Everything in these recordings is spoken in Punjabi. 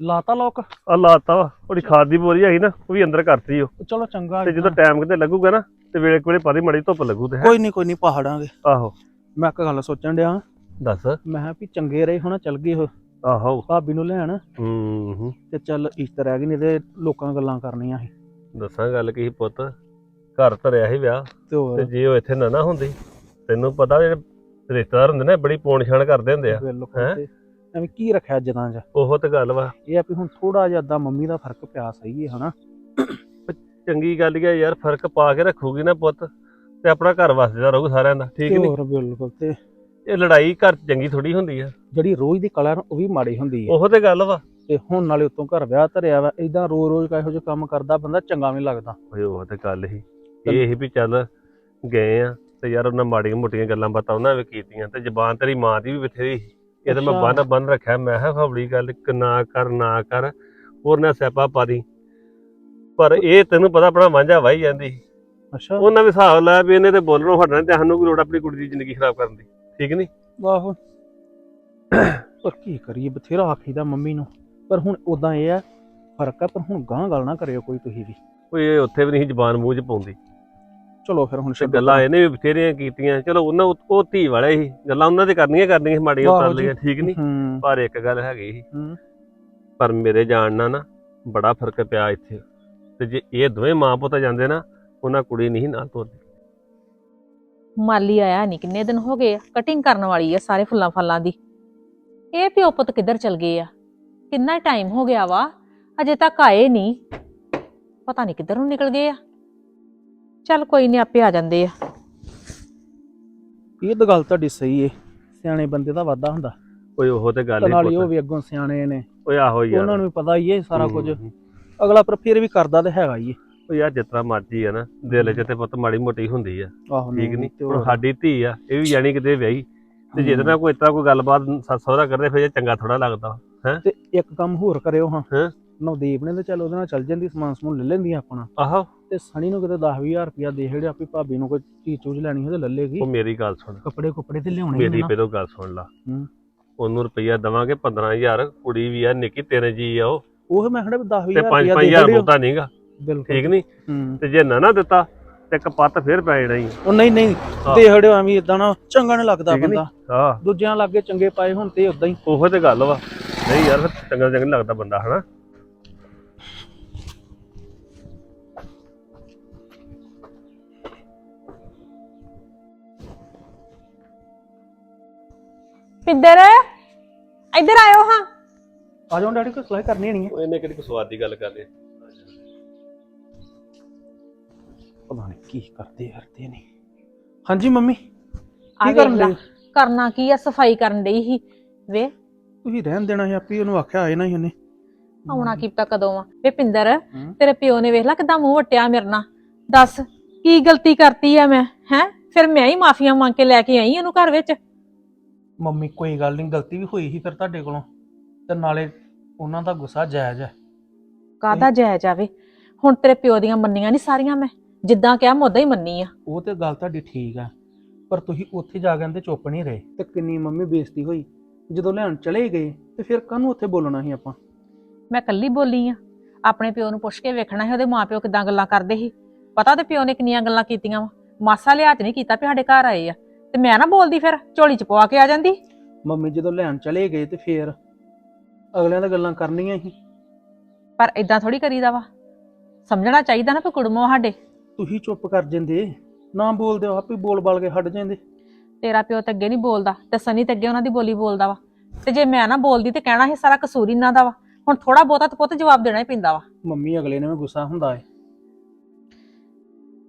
ਲਾਤਾ ਲੋਕ ਆ ਲਾਤਾ ਵਾ ਉਹਦੀ ਖਾਦ ਦੀ ਬੋਰੀ ਹੈਗੀ ਨਾ ਉਹ ਵੀ ਅੰਦਰ ਕਰਤੀ ਉਹ। ਚਲੋ ਚੰਗਾ ਤੇ ਜਦੋਂ ਟਾਈਮ ਕਿਤੇ ਲੱਗੂਗਾ ਨਾ ਤੇ ਵੇਲੇ ਕੋਲੇ ਪਾਦੀ ਮੜੀ ਧੁੱਪ ਲੱਗੂ ਤੇ। ਕੋਈ ਨਹੀਂ ਕੋਈ ਨਹੀਂ ਪਹਾੜਾਂਗੇ ਆਹੋ। ਮੈਂ ਇੱਕ ਗੱਲ ਸੋਚਣ ਡਿਆ ਦੱਸ। ਮੈਂ ਕਿਹਾ ਵੀ ਚੰਗੇ ਰਹੇ ਹੁਣ ਚੱਲ ਗਏ ਉਹ। ਆਹੋ। ਭਾਬੀ ਨੂੰ ਲੈਣ। ਹੂੰ। ਹੂੰ ਤੇ ਚੱਲ ਇਸ ਰਹਿ ਗਈ ਨਹੀਂ ਤੇ ਲੋਕਾਂ ਗੱਲਾਂ ਕਰਨੀਆਂ ਸੀ। ਦੱਸਾਂ ਗੱਲ ਕੀ ਪੁੱਤ ਘਰ ਧਰਿਆ ਸੀ ਵਿਆਹ। ਤੇ ਜੇ ਉਹ ਇੱਥੇ ਨਾ ਨਾ ਹੁੰਦੀ ਤੈਨੂੰ ਪਤਾ ਜਿਹੜੇ ਰਿਸ਼ਤੇਦਾਰ ਹੁੰਦੇ ਨੇ ਬੜੀ ਪੌਣ ਛਾਣ ਕਰਦੇ ਹੁੰਦੇ ਆ। ਹੈਂ? ਐਵੇਂ ਕੀ ਰੱਖਿਆ ਜਦਾਂ ਚ ਉਹ ਤੇ ਗੱਲ ਵਾ। ਇਹ ਆ ਵੀ ਹੁਣ ਥੋੜਾ ਜਿਹਾ ਏਦਾਂ ਮੰਮੀ ਦਾ ਫ਼ਰਕ ਪਿਆ ਸਹੀ ਹੈ ਹਨਾ? ਚੰਗੀ ਗੱਲ ਹੀ ਆ ਯਾਰ ਫ਼ਰਕ ਪਾ ਕੇ ਰੱਖੂਗੀ ਨਾ ਪੁੱਤ ਤੇ ਆਪਣਾ ਘਰ ਵਸਦਾ ਰਹੂ ਸਾਰਿਆਂ ਦਾ ਠੀਕ ਤੇ ਨਹੀਂ? ਹੋਰ ਬਿਲਕੁਲ ਤੇ ਇਹ ਲੜਾਈ ਘਰ 'ਚ ਚੰਗੀ ਥੋੜੀ ਹੁੰਦੀ ਆ। ਜਿਹੜੀ ਰੋਜ਼ ਦੀ ਕਲਾ ਨਾ ਉਹ ਵੀ ਮਾੜੀ ਹੁੰਦੀ ਹੈ ਉਹ ਤੇ ਗੱਲ ਵਾ। ਤੇ ਹੁਣ ਨਾਲੇ ਉਤੋਂ ਘਰ ਵਿਆਹ ਧਰਿਆ ਵਾ ਇਦਾਂ ਰੋ ਰੋਜ਼ ਇਹੋ ਜਿਹਾ ਕੰਮ ਕਰਦਾ ਬੰਦਾ ਚੰਗਾ ਵੀ ਨੀ ਲੱਗਦਾ। ਓਏ ਉਹ ਤੇ ਗੱਲ ਹੀ। ਇਹ ਹੀ ਵੀ ਚੱਲ ਗਏ ਆ ਤੇ ਯਾਰ ਉਹਨਾਂ ਮਾੜੀਆਂ ਮੋਟੀਆਂ ਗੱਲਾਂ ਬਾਤਾਂ ਉਹਨਾਂ ਵੀ ਕੀਤੀਆਂ ਤੇ ਜ਼ਬਾਨ ਤੇਰੀ ਮਾਂ ਦੀ ਵੀ ਬਥੇਰੀ ਸੀ। ਇਹ ਤਾਂ ਮੈਂ। ਬੰਨ ਬੰਨ ਰੱਖਿਆ। ਮੈਂ ਕਿਹਾ ਫਬੜੀ ਗੱਲ ਕਿ ਨਾ ਕਰ ਨਾ ਕਰ। ਹੋਰ ਨਾ ਸਿਆਪਾ ਪਾ ਦੀ। ਪਰ ਇਹ ਤੈਨੂੰ ਪਤਾ ਆਪਣਾ ਵਾਂਝਾ ਵਾਈ ਜਾਂਦੀ। ਅੱਛਾ। ਉਹਨਾਂ ਵੀ ਹਿਸਾਬ ਲਾਇਆ ਵੀ ਇਹਨੇ ਤੇ ਬੋਲਣੋਂ ਹਟਣਾ ਤੇ ਸਾਨੂੰ ਕੋਈ ਲੋੜ ਆਪਣੀ ਕੁੜੀ ਦੀ ਜ਼ਿੰਦਗੀ ਖਰਾਬ ਕਰਨ ਦੀ। ਠੀਕ ਨਹੀਂ? ਆਹੋ ਪਰ ਕੀ ਕਰੀਏ? ਬਥੇਰਾ ਆਖੀਦਾ ਮੰਮੀ ਨੂੰ। ਪਰ ਹੁਣ ਉਦਾਂ ਇਹ ਆ ਫ਼ਰਕ ਆ ਪਰ ਹੁਣ ਗਾਂ ਗੱਲ ਨਾ ਕਰਿਓ ਕੋਈ ਤੁਸੀਂ ਵੀ। ਕੋਈ ਉੱਥੇ ਵੀ ਨਹੀਂ ਜ਼ਬਾਨ ਮੂੰਹ 'ਚ ਪਾਉਂਦੀ। ਚਲੋ ਫਿਰ ਹੁਣ ਤੇ ਗੱਲਾਂ ਇਹਨੇ ਵੀ ਬਥੇਰੀਆਂ ਕੀਤੀਆਂ। ਚਲੋ ਉਹਨਾਂ ਉਹ ਧੀ ਵਾਲੇ ਸੀ। ਗੱਲਾਂ ਉਹਨਾਂ ਦੇ ਕਰਨੀਆਂ ਕਰਨੀਆਂ ਮਾੜੀਆਂ ਕਰ। ਲਈਆਂ ਠੀਕ ਨਹੀਂ ਹੂੰ। ਪਰ ਇੱਕ ਗੱਲ ਹੈਗੀ ਸੀ। ਹੂੰ। ਪਰ ਮੇਰੇ ਜਾਣ ਨਾਲ ਨਾ ਬੜਾ ਫ਼ਰਕ ਪਿਆ ਇੱਥੇ। ਤੇ ਜੇ ਇਹ ਦੋਵੇਂ ਮਾਂ ਪੁੱਤ ਜਾਂਦੇ ਨਾ ਉਹਨਾਂ ਕੁੜੀ ਨਹੀਂ ਨਾਲ ਤੋਰਦੀ। ਮਾਲੀ ਆਇਆ ਨਹੀਂ ਕਿੰਨੇ ਦਿਨ ਹੋ ਗਏ ਕਟਿੰਗ ਕਰਨ ਵਾਲੀ ਆ ਸਾਰੇ ਫੁੱਲਾਂ ਫਲਾਂ ਦੀ। ਇਹ ਪਿਓ ਪੁੱਤ ਕਿੱਧਰ ਚਲ ਗਏ ਆ? ਕਿੰਨਾ ਟਾਈਮ ਹੋ ਗਿਆ ਵਾ? ਅਜੇ ਤੱਕ ਆਏ ਨਹੀਂ ਪਤਾ ਨਹੀਂ ਕਿੱਧਰ ਨੂੰ ਨਿਕਲ ਗਏ ਆ। ਚੱਲ ਕੋਈ ਨਹੀਂ ਆਪੇ ਆ ਜਾਂਦੇ ਆ। ਇਹ ਤਾਂ ਗੱਲ ਤੁਹਾਡੀ ਸਹੀ ਏ। ਸਿਆਣੇ ਬੰਦੇ ਦਾ ਵਾਦਾ ਹੁੰਦਾ। ਓਏ ਉਹ ਤੇ ਗੱਲ ਤੇ ਹੀ ਨਾਲ ਹੀ ਉਹ ਪੁੱਤ ਵੀ ਅੱਗੋਂ ਸਿਆਣੇ ਨੇ। ਓਏ ਆਹੋ ਯਾਰ ਉਹਨਾਂ ਨੂੰ ਵੀ ਪਤਾ ਹੀ ਏ ਸਾਰਾ ਕੁਝ। ਹੂੰ। ਅਗਲਾ ਪਰ ਫਿਰ ਵੀ ਕਰਦਾ ਤੇ ਹੈਗਾ ਹੀ ਏ। ਓ ਯਾਰ ਜਿਤਨਾ ਮਰਜ਼ੀ ਆ ਨਾ। ਦਿਲ 'ਚ ਤੇ ਪੁੱਤ ਮਾੜੀ ਮੋਟੀ ਹੁੰਦੀ ਆ। ਆਹੋ ਠੀਕ ਨਹੀਂ ਤੇ ਹੁਣ ਹੋਰ। ਸਾਡੀ ਧੀ ਆ ਇਹ ਵੀ ਜਾਣੀ ਕਿਤੇ ਵਿਆਹੀ। ਤੇ ਜਿਹਦੇ ਨਾਲ ਕੋਈ ਇਤਨਾ ਕੋਈ ਗੱਲਬਾਤ ਸੱਸ ਸਹੁਰਾ ਕਰਦੇ ਫਿਰ ਇਹ ਚੰਗਾ ਥੋੜਾ ਲੱਗਦਾ। ਤੇ ਇੱਕ ਕੰਮ ਹੋਰ ਕਰਿਓ ਹਾਂ। ਹੈਂ? ਨਵਦੀਪ ਨੇ ਤੇ ਚੱਲ ਉਹਦੇ ਨਾਲ ਚੱਲ ਜਾਂਦੀ ਸਮਾਨ ਸਮੂਨ ਲੈ ਲੈਂਦੀ ਆਪਣਾ। ਆਹੋ। ਤੇ ਸਣੀ ਨੂੰ ਕਿਤੇ 10-20000 ਰੁਪਇਆ ਦੇ ਛੜਿਆ ਆਪੀ ਭਾਬੀ ਨੂੰ ਕੋਈ ਚੀਜ਼ ਚੂਜ਼ ਲੈਣੀ ਹੋਵੇ ਤੇ ਲੈ ਲੇਗੀ। ਉਹ ਮੇਰੀ ਗੱਲ ਸੁਣ। ਕੱਪੜੇ ਕੁੱਪੜੇ ਤੇ ਲਿਆਉਣੇ ਮੇਰੀ ਨਾ ਪਹਿਲੋਂ ਗੱਲ ਸੁਣ ਲਾ। ਹੂੰ। ਉਹਨੂੰ ਰੁਪਈਆ ਦਵਾਂਗੇ 15000 ਕੁੜੀ ਵੀ ਆ ਨਿੱਕੀ ਤੇਰੇ ਜੀ ਆ ਉਹ। ਉਹ ਮੈਂ ਖੜਾ ਵੀ 10 ਤੇ 20000 ਰੁਪਇਆ ਦੇ 5-5000 ਛੜਿਓ ਬਹੁਤਾ ਨਹੀਂਗਾ ਬਿਲਕੁਲ। ਠੀਕ ਨਹੀਂ ਤੇ ਜੇ ਨਾ ਨਾ ਦਿੱਤਾ ਤੇ ਕਪੱਤ ਫੇਰ ਪੈ ਜਾਣਾ ਹੀ ਉਹ ਨਹੀਂ ਨਹੀਂ। ਹਾਂ। ਦੇ ਛੜਿਓ ਐਵੇਂ ਇਦਾਂ ਨਾ ਚੰਗਾ ਨਹੀਂ ਲੱਗਦਾ? ਬੰਦਾ। ਹਾਂ। ਦੂਜਿਆਂ ਲਾਗੇ ਚੰਗੇ ਪਾਏ ਹੁਣ ਤੇ ਉਦਾਂ ਹੀ। ਉਹੋ ਤੇ ਗੱਲ ਵਾ। ਨਹੀਂ ਯਾਰ ਚੰਗਾ ਚੰਗਾ ਲੱਗਦਾ ਬੰਦਾ ਹਨਾ? ਪਿੰਦਰ ਇੱਧਰ ਆਇਓ ਹਾਂ। ਆ ਜਾਓ ਡੈਡੀ ਕੋਈ ਸਲਾਹ ਕਰਨੀ ਨਹੀਂ ਹੈ। ਉਹ ਇਹਨੇ ਕਿਹੜੀ ਕੋਈ ਸਵਾਦ ਦੀ ਗੱਲ ਕਰਦੇ ਪਤਾ ਨਹੀਂ ਕੀ ਕਰਦੇ ਹਰਦੇ ਨੇ। ਹਾਂਜੀ ਮੰਮੀ ਕੀ ਕਰਨ ਲਾ, ਦੇ ਕਰਨਾ ਕੀ ਆ ਸਫ਼ਾਈ ਕਰਨ ਡਈ ਸੀ। ਵੇ ਤੁਸੀਂ ਰਹਿਣ ਦੇਣਾ ਸੀ ਆਪੀ ਉਹਨੂੰ ਆਖਿਆ ਆਏ ਨਾ ਹੀ ਉਹਨੇ। ਆਉਣਾ ਕੀ ਪਤਾ ਕਦੋਂ ਆ। ਵੇ ਪਿੰਦਰ। ਤੇਰੇ ਪਿਓ ਨੇ ਵੇਖ ਲਾ ਕਿਦਾਂ ਮੂੰਹ ਵਟਿਆ ਮੇਰੇ ਨਾਲ। ਦੱਸ ਕੀ ਗਲਤੀ ਕਰਤੀ ਆ ਮੈਂ ਹੈ? ਫਿਰ ਮੈਂ ਹੀ ਮਾਫੀਆਂ ਮੰਗ ਕੇ ਲੈ ਕੇ ਆਈ ਉਹਨੂੰ ਘਰ ਵਿੱਚ। ਮੰਮੀ ਕੋਈ ਗੱਲ ਨਹੀਂ ਗਲਤੀ ਵੀ ਹੋਈ ਸੀ ਫਿਰ ਤੁਹਾਡੇ ਕੋਲੋਂ। ਤੇ ਨਾਲੇ ਉਹਨਾਂ ਦਾ ਗੁੱਸਾ ਜਾਇਜ਼ ਹੈ। ਕਾਹਦਾ ਜਾਇਜ਼ ਜਾਵੇ ਹੁਣ ਤੇਰੇ ਪਿਓ ਦੀਆਂ ਮੰਨੀਆਂ ਨਹੀਂ ਸਾਰੀਆਂ ਮੈਂ। ਜਿੱਦਾਂ ਕਿਹਾ ਮੈਂ ਉਦਾਂ ਹੀ ਮੰਨੀ ਆ। ਉਹ ਤੇ ਗੱਲ ਤੁਹਾਡੀ ਠੀਕ ਆ ਪਰ ਤੁਸੀਂ ਉੱਥੇ ਜਾ ਕੇ ਤੇ ਚੁੱਪ ਨਹੀਂ ਰਹੇ। ਤੇ ਕਿੰਨੀ ਮੰਮੀ ਬੇਇੱਜ਼ਤੀ ਹੋਈ। ਜਦੋਂ ਲੈਣ ਚਲੇ ਗਏ ਤੇ ਫਿਰ ਕਾਹਨੂੰ ਉੱਥੇ ਬੋਲਣਾ ਸੀ ਆਪਾਂ? ਮੈਂ ਕੱਲੀ ਬੋਲੀ ਆ। ਆਪਣੇ ਪਿਓ ਨੂੰ ਪੁੱਛ ਕੇ ਵੇਖਣਾ ਸੀ ਉਹਦੇ ਮਾਪਿਓ ਕਿਦਾਂ ਗੱਲਾਂ ਕਰਦੇ ਸੀ। ਪਤਾ ਤੇ ਪਿਓ ਨੇ ਕਿੰਨੀਆਂ ਗੱਲਾਂ ਕੀਤੀਆਂ ਵਾ। ਮਾਸਾ ਲਿਹਾਜ਼ ਨਹੀਂ ਕੀਤਾ ਵੀ ਸਾਡੇ ਘਰ ਆਏ ਆ। ਤੇ ਮੈਂ ਨਾ ਬੋਲਦੀ ਫਿਰ ਝੋਲੀ ਚ ਪਵਾ ਕੇ ਆ ਜਾਂਦੀ। ਮੰਮੀ ਜਦੋਂ ਲੈਣ ਚਲੇ ਗਏ ਤੇ ਫਿਰ ਅਗਲਿਆਂ ਦਾ ਗੱਲਾਂ ਕਰਨੀਆਂ ਸੀ। ਪਰ ਇਦਾਂ ਥੋੜੀ ਕਰੀਦਾ ਵਾ। ਸਮਝਣਾ ਚਾਹੀਦਾ ਨਾ ਵੀ ਕੁੜਮੋ ਸਾਡੇ। ਤੁਸੀਂ ਚੁੱਪ ਕਰ ਜਾਂਦੇ ਨਾ ਬੋਲਦੇ ਹੋ ਆਪੇ ਬੋਲ ਬਾਲ ਕੇ ਹਟ ਜਾਂਦੇ। ਤੇਰਾ ਪਿਓ ਤੇ ਅੱਗੇ ਨਹੀਂ ਬੋਲਦਾ ਤੇ ਸਨੀ ਤੇ ਅੱਗੇ ਉਹਨਾਂ ਦੀ ਬੋਲੀ ਬੋਲਦਾ ਵਾ। ਤੇ ਜੇ ਮੈਂ ਨਾ ਬੋਲਦੀ ਤੇ ਕਹਿਣਾ ਸੀ ਸਾਰਾ ਕਸੂਰ ਇਹਨਾਂ ਦਾ ਵਾ। ਹੁਣ ਥੋੜਾ ਬਹੁਤਾ ਤੇ ਪੁੱਤ ਜਵਾਬ ਦੇਣਾ ਹੀ ਪੈਂਦਾ ਵਾ। ਮੰਮੀ ਅਗਲੇ ਨੇ ਵੀ ਗੁੱਸਾ ਹੁੰਦਾ ਏ।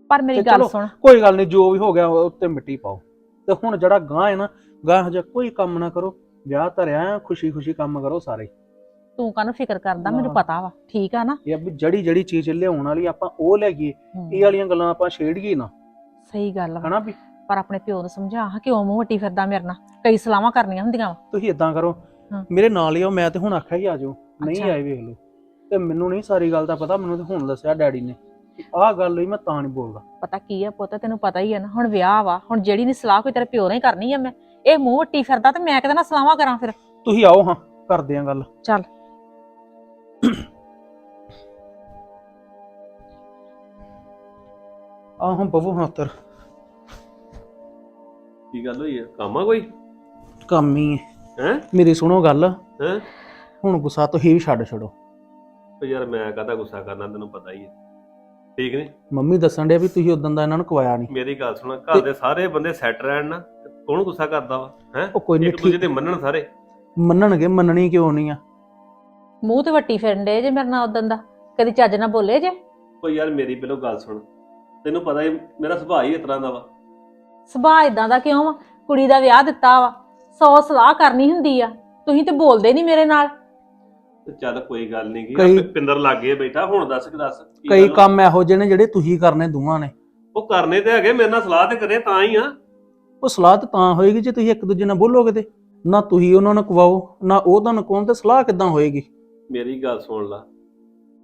ਪਰ ਮੇਰੀ ਤੇ ਗੱਲ ਚਲੋ, ਸੁਣ। ਕੋਈ ਗੱਲ ਨਹੀਂ ਜੋ ਵੀ ਹੋ ਗਿਆ ਉਹ ਉੱਤੇ ਮਿੱਟੀ ਪਾਓ। ਤੇ ਹੁਣ ਜਿਹੜਾ ਗਾਂ ਹੈ ਨਾ ਗਾਂ ਹਜੇ ਕੋਈ ਕੰਮ ਨਾ ਕਰੋ ਵਿਆਹ ਧਰਿਆ ਖੁਸ਼ੀ ਖੁਸ਼ੀ ਕੰਮ ਕਰੋ ਸਾਰੇ। ਤੂੰ ਕਾਹਨੂੰ ਫਿਕਰ ਕਰਦਾ ਮੈਨੂੰ। ਪਤਾ ਵਾ ਠੀਕ ਆ ਨਾ? ਇਹ ਵੀ ਜੜੀ ਜੜੀ ਚੀਜ਼ ਲਿਆਉਣ ਵਾਲੀ ਆਪਾਂ ਉਹ ਲੈ ਗਈਏ ਇਹ ਵਾਲੀਆਂ ਗੱਲਾਂ ਆਪਾਂ ਛੇੜੀਏ ਨਾ। ਸਹੀ ਗੱਲ ਵਾ। ਹਨਾ ਵੀ? ਪਰ ਆਪਣੇ ਪਿਓ ਨੂੰ ਸਮਝਾ ਕਿਉਂ ਮੂੰਹ ਵੱਟੀ ਫਿਰਦਾ ਮੇਰੇ ਨਾਲ? ਕਈ ਸਲਾਹਾਂ ਕਰਨੀਆਂ ਹੁੰਦੀਆਂ ਵਾ। ਤੁਸੀਂ ਇਦਾਂ ਕਰੋ ਹਾਂ। ਮੇਰੇ ਨਾਲ ਹੀ ਆਓ ਮੈਂ ਤੇ ਹੁਣ ਆਖਿਆ ਹੀ ਆ ਜਾਓ। ਨਹੀਂ ਅੱਛਾ। ਆਏ ਵੇਖ ਲਓ। ਤੇ ਮੈਨੂੰ ਨਹੀਂ ਸਾਰੀ ਗੱਲ ਦਾ ਪਤਾ ਮੈਨੂੰ ਤੇ ਹੁਣ ਦੱਸਿਆ ਡੈਡੀ ਨੇ। ਆਹ ਗੱਲ ਹੋਈ ਮੈਂ ਤਾਂ ਨਹੀਂ ਬੋਲਦਾ। ਪਤਾ ਕੀ ਆ ਪੁੱਤ ਤੈਨੂੰ ਪਤਾ ਹੀ ਆ ਨਾ ਹੁਣ ਵਿਆਹ ਵਾ ਹੁਣ ਜਿਹੜੀ ਨਹੀਂ ਸਲਾਹ ਕੋਈ ਤੇਰੇ ਪਿਓ ਨੇ ਹੀ ਕਰਨੀ ਆ ਮੈਂ। ਇਹ ਮੂੰਹ ਵੱਟੀ ਫਿਰਦਾ ਤੇ ਮੈਂ ਕਿਹਦੇ ਨਾਲ ਸਲਾਹਾਂ ਕਰਾਂ ਫਿਰ? ਤੁਸੀਂ ਆਓ ਹਾਂ ਕਰਦੇ ਆਂ ਗੱਲ। ਚੱਲ। ਆ ਹੁਣ ਬਵੋ ਹਾਂ ਉੱਤਰ। ਕੀ ਗੱਲ ਹੋਈ ਆ? ਕੰਮ ਆ ਕੋਈ? ਕੰਮ ਹੀ ਹੈ ਹੈ? ਮੇਰੀ ਸੁਣੋ ਗੱਲ। ਹੈ? ਹੁਣ ਗੁੱਸਾ ਤੁਸੀਂ ਵੀ ਛੱਡ ਛੱਡੋ। ਉਹ ਯਾਰ ਮੈਂ ਕਾਹਦਾ ਗੁੱਸਾ ਕਰਨਾ ਤੈਨੂੰ ਪਤਾ ਹੀ ਹੈ ਠੀਕ ਨੇ? ਮੰਮੀ ਦੱਸਣ ਦੇ ਵੀ ਤੁਸੀਂ ਉਦੋਂ ਦਾ ਇਹਨਾਂ ਨੂੰ ਕਵਾਇਆ ਨਹੀਂ ਮੇਰੀ ਗੱਲ ਸੁਣ ਘਰ ਦੇ ਸਾਰੇ ਬੰਦੇ ਸੈੱਟ ਰਹਿਣ ਨਾ ਤੇ ਕੌਣ ਗੁੱਸਾ ਕਰਦਾ ਵਾ ਹੈ? ਉਹ ਕੋਈ ਨਹੀਂ ਇੱਕ ਦੂਜੇ ਠੀਕ ਮੰਨਣ ਸਾਰੇ। ਮੰਨਣਗੇ ਮੰਨਣੀ ਕਿਉਂ ਨਹੀਂ ਆ? ਮੂੰਹ ਤੇ ਵੱਟੀ ਫਿਰਨ ਡੇ ਜੇ ਮੇਰੇ ਨਾਲ ਉਦੋਂ ਦਾ ਕਦੀ ਚੱਜ ਨਾਲ ਬੋਲੇ ਜੇ? ਉਹ ਯਾਰ ਮੇਰੀ ਪਹਿਲੋਂ ਗੱਲ ਸੁਣ ਤੈਨੂੰ ਪਤਾ ਹੀ ਮੇਰਾ ਸੁਭਾਅ ਹੀ ਇਸ ਤਰ੍ਹਾਂ ਦਾ ਵਾ। ਸੁਭਾਅ ਇਦਾਂ ਦਾ ਕਿਉਂ ਵਾ? ਕੁੜੀ ਦਾ ਵਿਆਹ ਦਿੱਤਾ ਵਾ ਸੌ ਸਲਾਹ ਕਰਨੀ ਹੁੰਦੀ ਆ ਤੁਸੀਂ ਤੇ ਬੋਲਦੇ ਨਹੀਂ ਮੇਰੇ ਨਾਲ। ਤੇ ਚੱਲ ਕੋਈ ਗੱਲ ਨਹੀਂ ਕਈ- ਕੀ ਪਿੰਦਰ ਲਾਗੇ ਬੈਠਾ ਹੁਣ ਦੱਸ ਕਿ ਦੱਸ ਕੀ ਕਈ ਗੱਲ? ਕੰਮ ਇਹੋ ਜਿਹੇ ਨੇ ਜਿਹੜੇ ਤੁਸੀਂ ਕਰਨੇ ਦੋਵਾਂ ਨੇ। ਉਹ ਕਰਨੇ ਤੇ ਹੈਗੇ ਮੇਰੇ ਨਾਲ ਸਲਾਹ ਤੇ ਕਰੇ ਤਾਂ ਹੀ ਆ। ਉਹ ਸਲਾਹ ਤਾਂ ਤਾਂ ਹੋਏਗੀ ਜੇ ਤੁਸੀਂ ਇੱਕ ਦੂਜੇ ਨਾਲ ਬੋਲੋਗੇ ਤੇ। ਨਾ ਤੁਸੀਂ ਉਹਨਾਂ ਨੂੰ ਕਵਾਓ ਨਾ ਉਹ ਤੁਹਾਨੂੰ ਕਹੋਣ ਤੇ ਸਲਾਹ ਕਿੱਦਾਂ ਹੋਏਗੀ। ਮੇਰੀ ਗੱਲ ਸੁਣ ਲਾ।